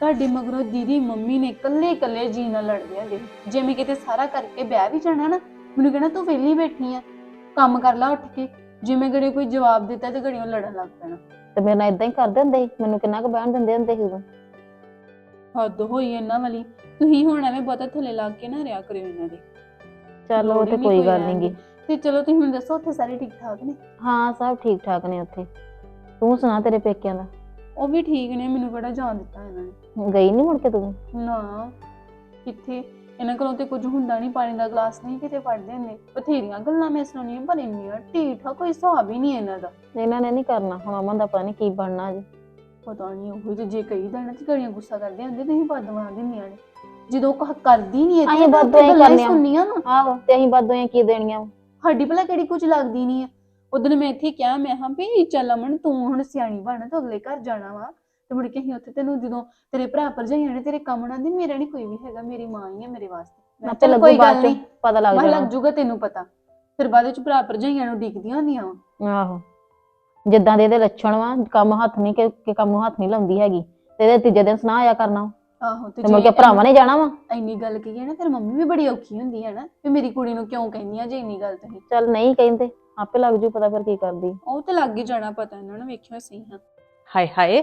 ਤੁਹਾਡੀ ਮਗਰੋਂ ਦੀਦੀ ਮੰਮੀ ਨੇ ਇਕੱਲੇ ਇਕੱਲੇ ਜੀ ਨਾਲ ਲੜਦੇ ਹੁੰਦੇ ਸੀ। ਜੇ ਮੈਂ ਕਿਤੇ ਸਾਰਾ ਕਰਕੇ ਵਿਆਹ ਵੀ ਜਾਣਾ ਨਾ ਮੈਨੂੰ ਕਹਿਣਾ ਤੂੰ ਵਿਹਲੀ ਬੈਠੀ ਆ। ਕੰਮ ਕਰ ਲੈ ਉੱਠ ਕੇ। ਜੇ ਮੈਂ ਗੜੀ ਕੋਈ ਜਵਾਬ ਦਿੱਤਾ ਤੇ ਗੜੀਆਂ ਲੜਨ ਲੱਗ ਪੈਣਾ। ਤੇ ਮੇਰੇ ਨਾਲ ਇਦਾਂ ਹੀ ਕਰਦੇ ਹੁੰਦੇ ਸੀ। ਮੈਨੂੰ ਕਿੰਨਾ ਕੁ ਬਹਿਣ ਦਿੰਦੇ ਹੁੰਦੇ ਸੀ ਉਦੋਂ। ਹੱਦ ਹੋਈ ਇਹਨਾਂ ਵਾਲੀ। ਤੁਸੀਂ ਹੁਣ ਐਵੇਂ ਬਹੁਤਾ ਥੱਲੇ ਲੱਗ ਕੇ ਨਾ ਰਿਆ ਕਰਿਓ ਇਹਨਾਂ ਦੇ। ਚੱਲ ਉਹ ਲੋੜ ਤੇ ਕੋਈ ਕੋਈ ਗੱਲ ਰਹਿਣ ਨਹੀਂਗੀ। ਤੇ ਚਲੋ ਤੁਸੀਂ ਮੈਨੂੰ ਦੱਸੋ ਉੱਥੇ ਸਾਰੇ ਠੀਕ ਠਾਕ ਨੇ? ਹਾਂ ਸਭ ਠੀਕ ਠਾਕ ਨੇ ਉੱਥੇ। ਤੂੰ ਸੁਣਾ ਤੇਰੇ ਪੇਕਿਆਂ ਦਾ? ਉਹ ਵੀ ਠੀਕ ਨੇ ਮੈਨੂੰ ਕਿਹੜਾ ਜਾਣ ਦਿੱਤਾ ਇਹਨਾਂ ਨੇ। ਗਈ ਨਹੀਂ ਮੁੜ ਕੇ ਤੂੰ? ਨਾ ਕਿੱਥੇ? ਇਹਨਾਂ ਕੋਲੋਂ ਤੇ ਕੁਝ ਹੁੰਦਾ ਨਹੀਂ ਪਾਣੀ ਦਾ ਗਲਾਸ ਨਹੀਂ ਕਿਤੇ ਫੜਦੇ ਹੁੰਦੇ। ਬਥੇਰੀਆਂ ਗੱਲਾਂ ਮੈਂ ਸੁਣੀਆਂ ਪਰ ਇੰਨੀਆਂ ਢੀਠਾ ਕੋਈ ਹਿਸਾਬ ਹੀ ਨਹੀਂ ਇਹਨਾਂ ਦਾ। ਇਹਨਾਂ ਨੇ ਨਹੀਂ ਕਰਨਾ ਹੁਣ ਅਮਨ ਦਾ ਪਤਾ ਨਹੀਂ ਕੀ ਬਣਨਾ ਜੀ। ਪਤਾ ਨਹੀਂ ਉਹ ਤੇ ਜੇ ਕਹੀ ਦੇਣਾ ਤੇ ਘੜੀਆਂ ਗੁੱਸਾ ਕਰਦੇ ਹੁੰਦੇ ਤੁਸੀਂ ਬਦਵਾ ਦਿੰਦੀਆਂ ਨੇ। ਜਦੋਂ ਕਹ ਕਰਦੀ ਨਹੀਂ ਅਸੀਂ ਤਾਂ ਬਦਦੁਆਵਾਂ ਹੀ ਗੱਲਾਂ ਹੀ ਕਰਨੇ ਆ। ਸੁਣਨੀਆਂ ਵਾ ਆਹੋ ਤੇ ਅਸੀਂ ਬਾਦੋਂ ਕੀ ਦੇਣੀਆਂ? ਸਾਡੀ ਭਲਾ ਕਿਹੜੀ ਕੁਝ ਲੱਗਦੀ ਨਹੀਂ ਆ। ਉਦੋਂ ਮੈਂ ਇੱਥੇ ਕਿਹਾ ਮੈਂ ਹਾਂ ਵੀ ਚੱਲ ਅਮਨ ਤੂੰ ਹੁਣ ਸਿਆਣੀ ਬਣ ਤੂੰ ਅਗਲੇ ਘਰ ਜਾਣਾ ਵਾ। ਤੇ ਮੁੜ ਕੇ ਅਸੀਂ ਉੱਥੇ ਤੈਨੂੰ ਜਦੋਂ ਤੇਰੇ ਭਰਾ ਭਰਜਾਈਆਂ ਨੇ ਤੇਰੇ ਕੰਮ ਨਾ ਦੇ ਮੇਰਾ ਨਹੀਂ ਕੋਈ ਵੀ ਹੈਗਾ ਮੇਰੀ ਮਾਂ ਹੀ ਹੈ ਮੇਰੇ ਵਾਸਤੇ। ਮੈਂ ਕਿਹਾ ਲੱਗੂ ਕੋਈ ਗੱਲ ਬਾਅਦ ਨਹੀਂ ਪਤਾ ਲੱਗ ਮੈਂ ਕਿਹਾ ਲੱਗ ਜਾਣਾ ਜੂਗਾ ਤੈਨੂੰ ਪਤਾ। ਫਿਰ ਬਾਅਦ ਵਿੱਚ ਭਰਾ ਭਰਜਾਈਆਂ ਨੂੰ ਡੀਕਦੀਆਂ ਹੁੰਦੀਆਂ ਵਾ। ਆਹੋ। ਜਿੱਦਾਂ ਦੇ ਇਹਦੇ ਲੱਛਣ ਵਾ ਕੰਮ ਹੱਥ ਨਹੀਂ ਕਿ ਕਿ ਕੰਮ ਨੂੰ ਹੱਥ ਨਹੀਂ ਲਾਉਂਦੀ ਹੈਗੀ। ਤੇ ਇਹਦੇ ਤੀਜੇ ਦਿਨ ਸੁਣਾ ਆਇਆ ਕਰਨਾ। ਆਹੋ ਤੇ ਮੁੜ ਕੇ ਜੇ ਭਰਾਵਾਂ ਨੇ ਜਾਣਾ ਵਾ। ਇੰਨੀ ਗੱਲ ਕਹੀ ਹੈ ਨਾ ਫਿਰ ਮੰਮੀ ਵੀ ਬੜੀ ਔਖੀ ਹੁੰਦੀ ਹੈ ਨਾ ਵੀ ਮੇਰੀ ਕੁੜੀ ਨੂੰ ਕਿਉਂ ਕਹਿੰਦੀਆਂ ਜੇ ਇੰਨੀ ਗੱਲ ਤੁਸੀਂ? ਚੱਲ ਨਹੀਂ ਕਹਿੰਦੇ ਆਪੇ ਲੱਗ ਜੂ ਪਤਾ ਫਿਰ ਕੀ ਕਰਦੀ। ਉਹ ਤਾਂ ਲੱਗ ਹੀ ਜਾਣਾ ਪਤਾ ਇਹਨਾਂ ਨੂੰ ਵੇਖਿਓ ਸਹੀ ਹਾਂ ਹਾਏ ਹਾਏ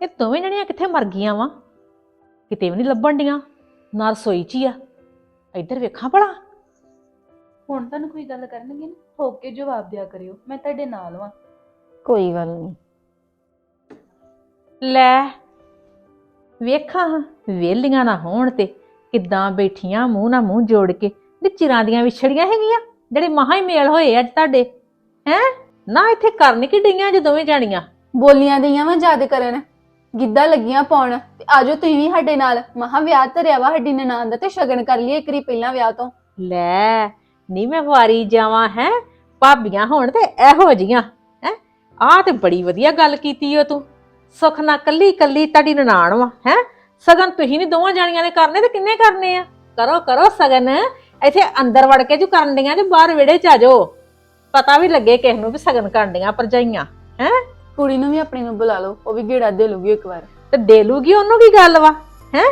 ਇਹ ਦੋਵੇਂ ਜਣੀਆਂ ਕਿੱਥੇ ਮਰ ਗਈਆਂ ਵਾ? ਕਿਤੇ ਵੀ ਨਹੀਂ ਲੱਭਣ ਡੀਆਂ ਨਾ ਰਸੋਈ 'ਚ ਹੀ ਆ। ਇੱਧਰ ਵੇਖਾਂ ਭਲਾ। ਹੁਣ ਤੁਹਾਨੂੰ ਕੋਈ ਗੱਲ ਕਰਨਗੇ ਨਾ ਠੋਕ ਕੇ ਜਵਾਬ ਦਿਆ ਕਰਿਓ ਮੈਂ ਤੁਹਾਡੇ ਨਾਲ ਵਾਂ। ਕੋਈ ਗੱਲ ਨਹੀਂ ਲੈ ਵੇਖਾਂ ਵੇਲੀਆਂ ਨਾ ਹੋਣ ਤੇ ਕਿੱਦਾਂ ਬੈਠੀਆਂ ਮੂੰਹ ਨਾਲ ਮੂੰਹ ਜੋੜ ਕੇ। ਨੀ ਚਿਰਾਂ ਦੀਆਂ ਵਿਛੜੀਆਂ ਹੈਗੀਆਂ ਜਿਹੜੇ ਮਹਾ ਹੀ ਮੇਲ ਹੋਏ ਅੱਜ ਤੁਹਾਡੇ। ਹੈ? ਨਾ ਇੱਥੇ ਕਰਨ ਕੀ ਡਈਆਂ ਜੇ ਦੋਵੇਂ ਜਾਣੀਆਂ। ਬੋਲੀਆਂ ਦਈਆਂ ਵਾ ਯਾਦ ਕਰਨ। ਗਿੱਧਾ ਲੱਗੀਆਂ ਪਾਉਣ। ਤੇ ਆਜੋ ਤੁਸੀਂ ਵੀ ਸਾਡੇ ਨਾਲ। ਮਹਾ ਵਿਆਹ ਧਰਿਆ ਵਾ ਸਾਡੀ ਨਨਾਣ ਦਾ ਤੇ ਸ਼ਗਨ ਕਰ ਲਈਏ ਇੱਕ ਵਾਰੀ ਪਹਿਲਾਂ ਵਿਆਹ ਤੋਂ। ਲੈ ਨੀ ਮੈਂ ਵਾਰੀ ਜਾਵਾਂ ਹੈ? ਭਾਬੀਆਂ ਹੋਣ ਤੇ ਇਹੋ ਜੀਆਂ ਆਹ ਤੇ ਬੜੀ ਵਧੀਆ ਗੱਲ ਕੀਤੀ ਓ ਤੂੰ। ਸੁਖ ਨਾ ਕੱਲੀ ਕੱਲੀ ਤੁਹਾਡੀ ਨਨਾਣ ਵਾ ਹੈ? ਸਗਨ ਤੁਸੀਂ ਨਹੀਂ ਦੋਵਾਂ ਜਾਣੀਆਂ ਨੇ ਕਰਨੇ ਤੇ ਕਿੰਨੇ ਕਰਨੇ ਆ? ਕਰੋ ਕਰੋ ਸਗਨ। ਇੱਥੇ ਅੰਦਰ ਵੜ ਕੇ ਜੋ ਕਰਨ ਡੀਆਂ ਤੇ ਬਾਹਰ ਵਿੜੇ ਚ ਆ ਜਾਓ। ਪਤਾ ਵੀ ਲੱਗੇ ਕਿਸ ਨੂੰ ਵੀ ਸਗਨ ਕਰਨ ਡੀਆਂ ਭਰਜਾਈਆਂ ਹੈ? ਕੁੜੀ ਨੂੰ ਵੀ ਆਪਣੀ ਨੂੰ ਬੁਲਾ ਲਓ ਉਹ ਵੀ ਗੇੜਾ ਦੇ ਲੂਗੀ ਇੱਕ ਵਾਰ। ਤੇ ਦੇ ਲੂਗੀ ਉਹਨੂੰ ਕੀ ਗੱਲ ਵਾ ਹੈ?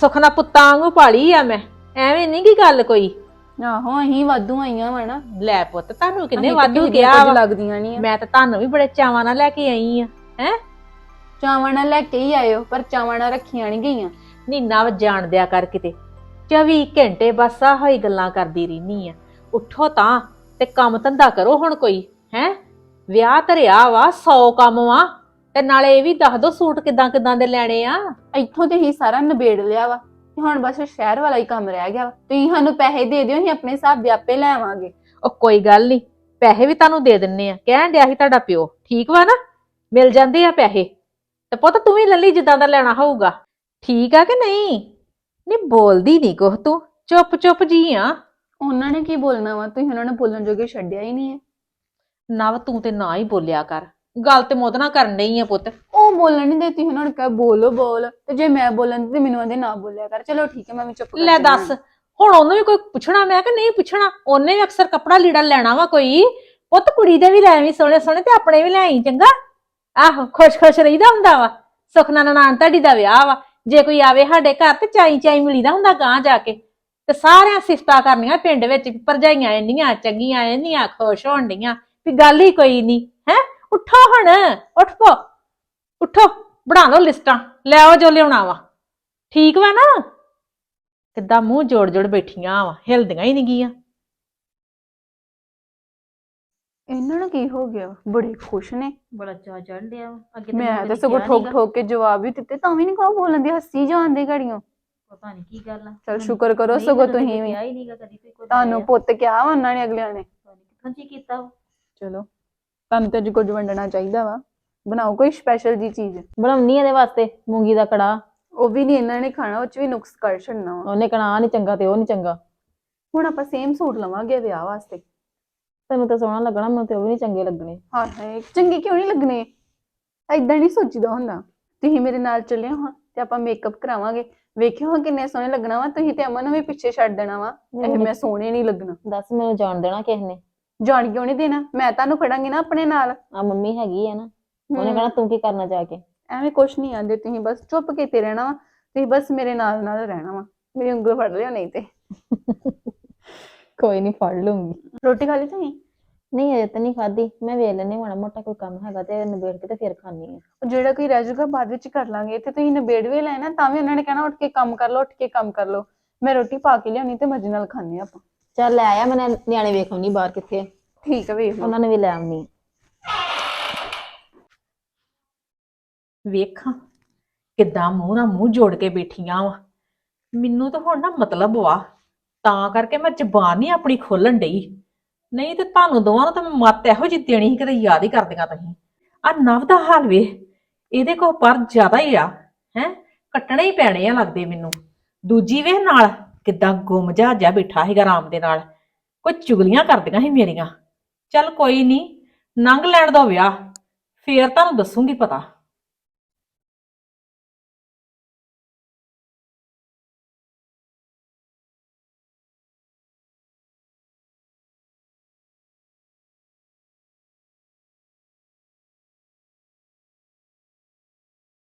ਸੁਖ ਨਾ ਪੁੱਤਾਂ ਵਾਂਗੂ ਪਾਲੀ ਆ ਮੈਂ ਐਵੇਂ ਨਹੀਂ ਕੀ ਗੱਲ ਕੋਈ। ਆਹੋ ਅਸੀਂ ਵਾਧੂ ਆਈਆਂ ਵਾ ਨਾ। ਲੈ ਪੁੱਤ ਤੁਹਾਨੂੰ ਕਿੰਨੇ ਅਸੀਂ ਤਾਂ ਵਾਧੂ ਗਿਆ ਕੁਝ ਵਾ? ਲੱਗਦੀਆਂ ਨਹੀਂ ਮੈਂ ਤਾਂ ਤੁਹਾਨੂੰ ਵੀ ਬੜੇ ਚਾਵਾਂ ਨਾਲ ਲੈ ਕੇ ਆਈ ਆ ਚਾਵਾਂ ਨਾਲ ਲੈ ਕੇ ਹੀ ਆਇਓ ਪਰ ਚਾਵਾਂ ਨਾਲ ਰੱਖੀਆਂ ਨਹੀਂ ਗਈਆਂ। ਨੀ ਨਵ ਜਾਣ ਦਿਆ ਕਰ ਕਿਤੇ। 24 ਘੰਟੇ ਬਸ ਆਹ ਹੀ ਗੱਲਾਂ ਕਰਦੀ ਰਹਿਨੀ ਆ। ਉੱਠੋ ਤਾਂ ਤੇ ਕੰਮ ਧੰਦਾ ਕਰੋ ਹੁਣ ਕੋਈ ਹੈ? ਵਿਆਹ ਧਰਿਆ ਵਾ 100 ਕੰਮ ਵਾ ਤੇ ਨਾਲੇ ਇਹ ਵੀ ਦੱਸ ਦੋ ਸੂਟ ਕਿਦਾਂ ਕਿਦਾਂ ਦੇ ਲੈਣੇ ਆ? ਇੱਥੋਂ ਤੇ ਹੀ ਸਾਰਾ ਨਿਬੇੜ ਲਿਆ ਵਾ। ਹੁਣ ਬਸ ਸ਼ਹਿਰ ਵਾਲਾ ਹੀ ਕੰਮ ਰਹਿ ਗਿਆ ਵਾ। ਤੁਸੀਂ ਸਾਨੂੰ ਪੈਸੇ ਦੇ ਦਿਓ ਅਸੀਂ ਆਪਣੇ ਹਿਸਾਬ ਦੇ ਆਪੇ ਲੈ ਆਵਾਂਗੇ ਉਹ ਕੋਈ ਗੱਲ ਨਹੀਂ ਪੈਸੇ ਵੀ ਤੁਹਾਨੂੰ ਦੇ ਦਿੰਨੇ ਆ। ਕਹਿਣ ਡਿਆ ਸੀ ਤੁਹਾਡਾ ਪਿਓ ਠੀਕ ਵਾ ਨਾ? ਮਿਲ ਜਾਂਦੇ ਆ ਪੈਸੇ। ਤੇ ਪੁੱਤ ਤੂੰ ਵੀ ਲੱਲੀ ਜਿੱਦਾਂ ਦਾ ਲੈਣਾ ਹੋਊਗਾ। ਠੀਕ ਆ ਕਿ ਨਹੀਂ? ਨਹੀਂ ਬੋਲਦੀ ਨਹੀਂ ਕੁਛ ਤੂੰ। ਚੁੱਪ ਚੁੱਪ ਜੀ ਆ। ਉਹਨਾਂ ਨੇ ਕੀ ਬੋਲਣਾ ਵਾ? ਤੁਸੀਂ ਉਹਨਾਂ ਨੂੰ ਬੋਲਣ ਜੋਗੇ ਛੱਡਿਆ ਹੀ ਨਹੀਂ ਹੈ ਨਵ ਤੂੰ ਤੇ ਨਾ ਹੀ ਬੋਲਿਆ ਕਰ। ਗੱਲ ਤੇ ਮੋਦ ਨਾ ਕਰਨ ਡਈ ਆ ਪੁੱਤ। ਉਹ ਬੋਲਣ ਨਹੀਂ ਦੇ ਤੁਸੀਂ ਉਹਨਾਂ ਨੂੰ ਕਹੇ ਬੋਲੋ ਬੋਲ। ਤੇ ਜੇ ਮੈਂ ਬੋਲਣ ਤੇ ਮੈਨੂੰ ਆਂਦੇ ਨਾ ਬੋਲਿਆ ਕਰ। ਚਲੋ ਠੀਕ ਹੈ ਮੈਂ ਵੀ ਚੁੱਪ ਕਰ ਲੈ ਦੱਸ ਹੁਣ ਉਹਨੂੰ ਵੀ ਕੋਈ ਪੁੱਛਣਾ? ਮੈਂ ਕਿ ਨਹੀਂ ਪੁੱਛਣਾ। ਉਹਨੇ ਵੀ ਅਕਸਰ ਕੱਪੜਾ ਲੀੜਾ ਲੈਣਾ ਵਾ ਕੋਈ। ਪੁੱਤ ਕੁੜੀ ਦੇ ਵੀ ਲੈ ਆਵੀਂ ਸੋਹਣੇ ਸੋਹਣੇ ਤੇ ਆਪਣੇ ਵੀ ਲੈ ਆਈ ਚੰਗਾ? ਆਹੋ ਖੁਸ਼ ਖੁਸ਼ ਰਹੀਦਾ ਹੁੰਦਾ ਵਾ। ਸੁਖਨਾ ਨਨਾਣ ਤੁਹਾਡੀ ਦਾ ਵਿਆਹ ਵਾ। ਜੇ ਕੋਈ ਆਵੇ ਸਾਡੇ ਘਰ ਤੇ ਚਾਈ ਚਾਈ ਮਿਲੀਦਾ ਹੁੰਦਾ ਗਾਂ ਜਾ ਕੇ। ਤੇ ਸਾਰਿਆਂ ਸਿਫਤਾਂ ਕਰਨੀਆਂ ਪਿੰਡ ਵਿੱਚ ਵੀ ਭਰਜਾਈਆਂ ਇੰਨੀਆਂ ਚੰਗੀਆਂ ਇੰਨੀਆਂ ਖੁਸ਼ ਹੋਣ ਡੀਆਂ। ਵੀ ਗੱਲ ਹੀ ਕੋਈ ਨਹੀਂ ਹੈ? ਉੱਠੋ ਹੁਣ ਉੱਠ ਪੋ। ਉੱਠੋ ਬਣਾ ਲਓ ਲਿਸਟਾਂ ਲੈ ਆਓ ਜੋ ਲਿਆਉਣਾ ਵਾ। ਠੀਕ ਵਾ ਨਾ? ਕਿੱਦਾਂ ਮੂੰਹ ਜੋੜ ਜੋੜ ਬੈਠੀਆਂ ਵਾ ਹਿਲਦੀਆਂ ਹੀ ਨਹੀਂ ਗੀਆਂ। ਇਹਨਾਂ ਨੂੰ ਕੀ ਹੋ ਗਿਆ? ਬੜੇ ਖੁਸ਼ ਨੇ। ਬੜਾ ਚਾਹ ਚੜ੍ਹ ਡਿਆ ਅੱਗੇ ਮੈਂ ਤਾਂ ਸਗੋਂ ਠੋਕ ਠੋਕ ਕੇ ਜਵਾਬ ਵੀ ਦਿੱਤੇ ਤਾਂ ਵੀ ਨਹੀਂ ਕਹੋ ਬੋਲਣ ਦੀ ਹੱਸੀ ਜਾਂਦੇ ਘੜੀਆਂ ਪਤਾ ਨਹੀਂ ਕੀ ਗੱਲ ਆ। ਚਲ ਸ਼ੁਕਰ ਕਰੋ ਸਗੋਂ ਤੁਸੀਂ ਵੀ। ਹੀ ਨਹੀਂਗਾ ਕਦੀ ਕੋਈ ਕੁਝ ਤੁਹਾਨੂੰ ਪੁੱਤ ਕਿਹਾ ਵਾ ਉਹਨਾਂ ਨੇ ਅਗਲਿਆਂ ਨੇ ਕਿੱਥੋਂ ਜੀ ਕੀਤਾ ਵਾ? ਚਲੋ ਤੁਹਾਨੂੰ ਤੇ ਅੱਜ ਕੁਝ ਵੰਡਣਾ ਚਾਹੀਦਾ ਵਾ। ਬਣਾਓ ਕੋਈ ਸਪੈਸ਼ਲ ਜੀ ਚੀਜ਼। ਬਣਾਉਣੀ ਇਹਦੇ ਵਾਸਤੇ ਮੂੰਗੀ ਦਾ ਕੜਾ ਉਹ ਵੀ ਨਹੀਂ ਇਹਨਾਂ ਨੇ ਖਾਣਾ ਉਹ ਚ ਵੀ ਨੁਕਸ ਕਰ ਛੱਡਣਾ ਵਾ। ਉਹਨੇ ਕਹਣਾ ਆ ਨਹੀਂ ਚੰਗਾ ਤੇ ਉਹ ਨਹੀਂ ਚੰਗਾ। ਹੁਣ ਆਪਾਂ ਸੇਮ ਸੂਟ ਲਵਾਂਗੇ ਵਿਆਹ ਵਾਸਤੇ। ਤੈਨੂੰ ਤਾਂ ਸੋਹਣਾ ਲੱਗਣਾ ਮੈਨੂੰ ਤੇ ਉਹ ਵੀ ਨਹੀਂ ਚੰਗੇ ਲੱਗਣੇ। ਹਾਂ ਹੈ ਚੰਗੇ ਕਿਉਂ ਨਹੀਂ ਲੱਗਣੇ? ਐਦਾਂ ਨਹੀਂ ਸੋਚੀਦਾ ਹੁੰਦਾ। ਤੁਸੀਂ ਮੇਰੇ ਨਾਲ ਚੱਲੇ ਹੋ ਤੇ ਆਪਾਂ ਮੇਕਅਪ ਕਰਾਵਾਂਗੇ। ਵੇਖਿਓ ਹਾਂ ਕਿੰਨੇ ਸੋਹਣੇ ਲੱਗਣਾ ਵਾ ਤੁਸੀਂ ਤੇ ਅਮਨ ਨੂੰ ਵੀ ਪਿੱਛੇ ਛੱਡ ਦੇਣਾ ਵਾ। ਇਹ ਮੈਂ ਸੋਹਣੇ ਨਹੀਂ ਲੱਗਣਾ। ਦੱਸ ਮੈਨੂੰ ਜਾਣ ਦੇਣਾ ਕਿਸ ਨੇ। ਜਾਣ ਕਿਉਂ ਨਹੀਂ ਦੇਣਾ? ਮੈਂ ਤੁਹਾਨੂੰ ਫੜਾਂਗੀ ਨਾ ਆਪਣੇ ਨਾਲ। ਆ ਮੰਮੀ ਹੈਗੀ ਆ ਨਾ। ਉਹਨੇ ਕਹਣਾ ਤੂੰ ਕੀ ਕਰਨਾ ਜਾ ਕੇ? ਐਵੇਂ ਕੁਛ ਨਹੀਂ ਆਂਦੇ ਤੁਸੀਂ ਬਸ ਚੁੱਪ ਕੀਤੇ ਰਹਿਣਾ ਵਾ ਤੁਸੀਂ ਬਸ ਮੇਰੇ ਨਾਲ ਨਾਲ ਰਹਿਣਾ ਵਾ ਮੇਰੀ ਉਂਗਲ ਫੜ ਲਿਓ ਨਹੀਂ ਤੇ। ਕੋਈ ਨਹੀਂ ਫੜ ਲੂੰਗੀ। ਰੋਟੀ ਖਾ ਲਈ ਤੁਸੀਂ? ਨਹੀਂ ਅਜੇ ਤਾਂ ਨਹੀਂ ਖਾਦੀ ਮੈਂ ਵੇਖ ਲੈਨੇ ਮਾੜਾ ਮੋਟਾ ਕੋਈ ਕੰਮ ਹੈਗਾ ਤੇ ਨਿਬੇੜ ਕੇ ਤੇ ਫਿਰ ਖਾਣੀ ਆ ਉਹ ਜਿਹੜਾ ਕੋਈ ਰਹਿ ਜਾਊਗਾ ਬਾਅਦ ਵਿੱਚ ਕਰ ਲਾਂਗੇ। ਤੇ ਤੁਸੀਂ ਨਿਬੇੜ ਵੀ ਲੈਣਾ ਤਾਂ ਵੀ ਉਹਨਾਂ ਨੇ ਕਹਿਣਾ ਉੱਠ ਕੇ ਕੰਮ ਕਰ ਲਓ ਉੱਠ ਕੇ ਕੰਮ ਕਰ ਲਓ। ਮੈਂ ਰੋਟੀ ਪਾ ਕੇ ਲਿਆਉਣੀ ਤੇ ਮਰਜ਼ੀ ਨਾਲ ਖਾਣੇ ਆਪਾਂ। ਚੱਲ ਲੈ ਆਇਆ ਮੈਂ ਨਿਆਣੇ ਵੇਖ ਆਉਣੀ ਬਾਹਰ ਕਿੱਥੇ। ਠੀਕ ਹੈ ਵੇਖ ਉਹਨਾਂ ਨੇ ਵੀ ਲੈ ਆਉਣੀ ਵੇਖਾਂ ਕਿੱਦਾਂ ਮੂੰਹ ਨਾਲ ਮੂੰਹ ਜੋੜ ਕੇ ਬੈਠੀਆਂ ਵਾ। ਮੈਨੂੰ ਤਾਂ ਹੁਣ ਨਾ ਮਤਲਬ ਵਾ, ਤਾਂ ਕਰਕੇ ਮੈਂ ਜ਼ਬਾਨ ਨਹੀਂ ਆਪਣੀ ਖੋਲਣ ਡਈ। ਨਹੀਂ ਤੇ ਤੁਹਾਨੂੰ ਦੋਵਾਂ ਨੂੰ ਤਾਂ ਮੈਂ ਮੱਤ ਇਹੋ ਜਿਹੀ ਦੇਣੀ ਸੀ, ਕਿਤੇ ਯਾਦ ਹੀ ਕਰਦੀਆਂ ਤੁਸੀਂ। ਆ ਨਵ ਦਾ ਹਾਲ ਵੇ ਇਹਦੇ ਕੋਲ ਪਰ ਜ਼ਿਆਦਾ ਹੀ ਆ, ਹੈ? ਕੱਟਣੇ ਹੀ ਪੈਣੇ ਆ ਲੱਗਦੇ ਮੈਨੂੰ। ਦੂਜੀ ਵੇ ਨਾਲ, ਕਿੱਦਾਂ ਗੁੰਮ ਜਾ ਜਾ ਬੈਠਾ ਸੀਗਾ ਆਰਾਮ ਦੇ ਨਾਲ। ਕੋਈ ਚੁਗਲੀਆਂ ਕਰਦੀਆਂ ਸੀ ਮੇਰੀਆਂ। ਚੱਲ ਕੋਈ ਨਹੀਂ, ਨੰਗ ਲੈਣ ਦਾ ਵਿਆਹ, ਫੇਰ ਤੁਹਾਨੂੰ ਦੱਸੂਗੀ ਪਤਾ।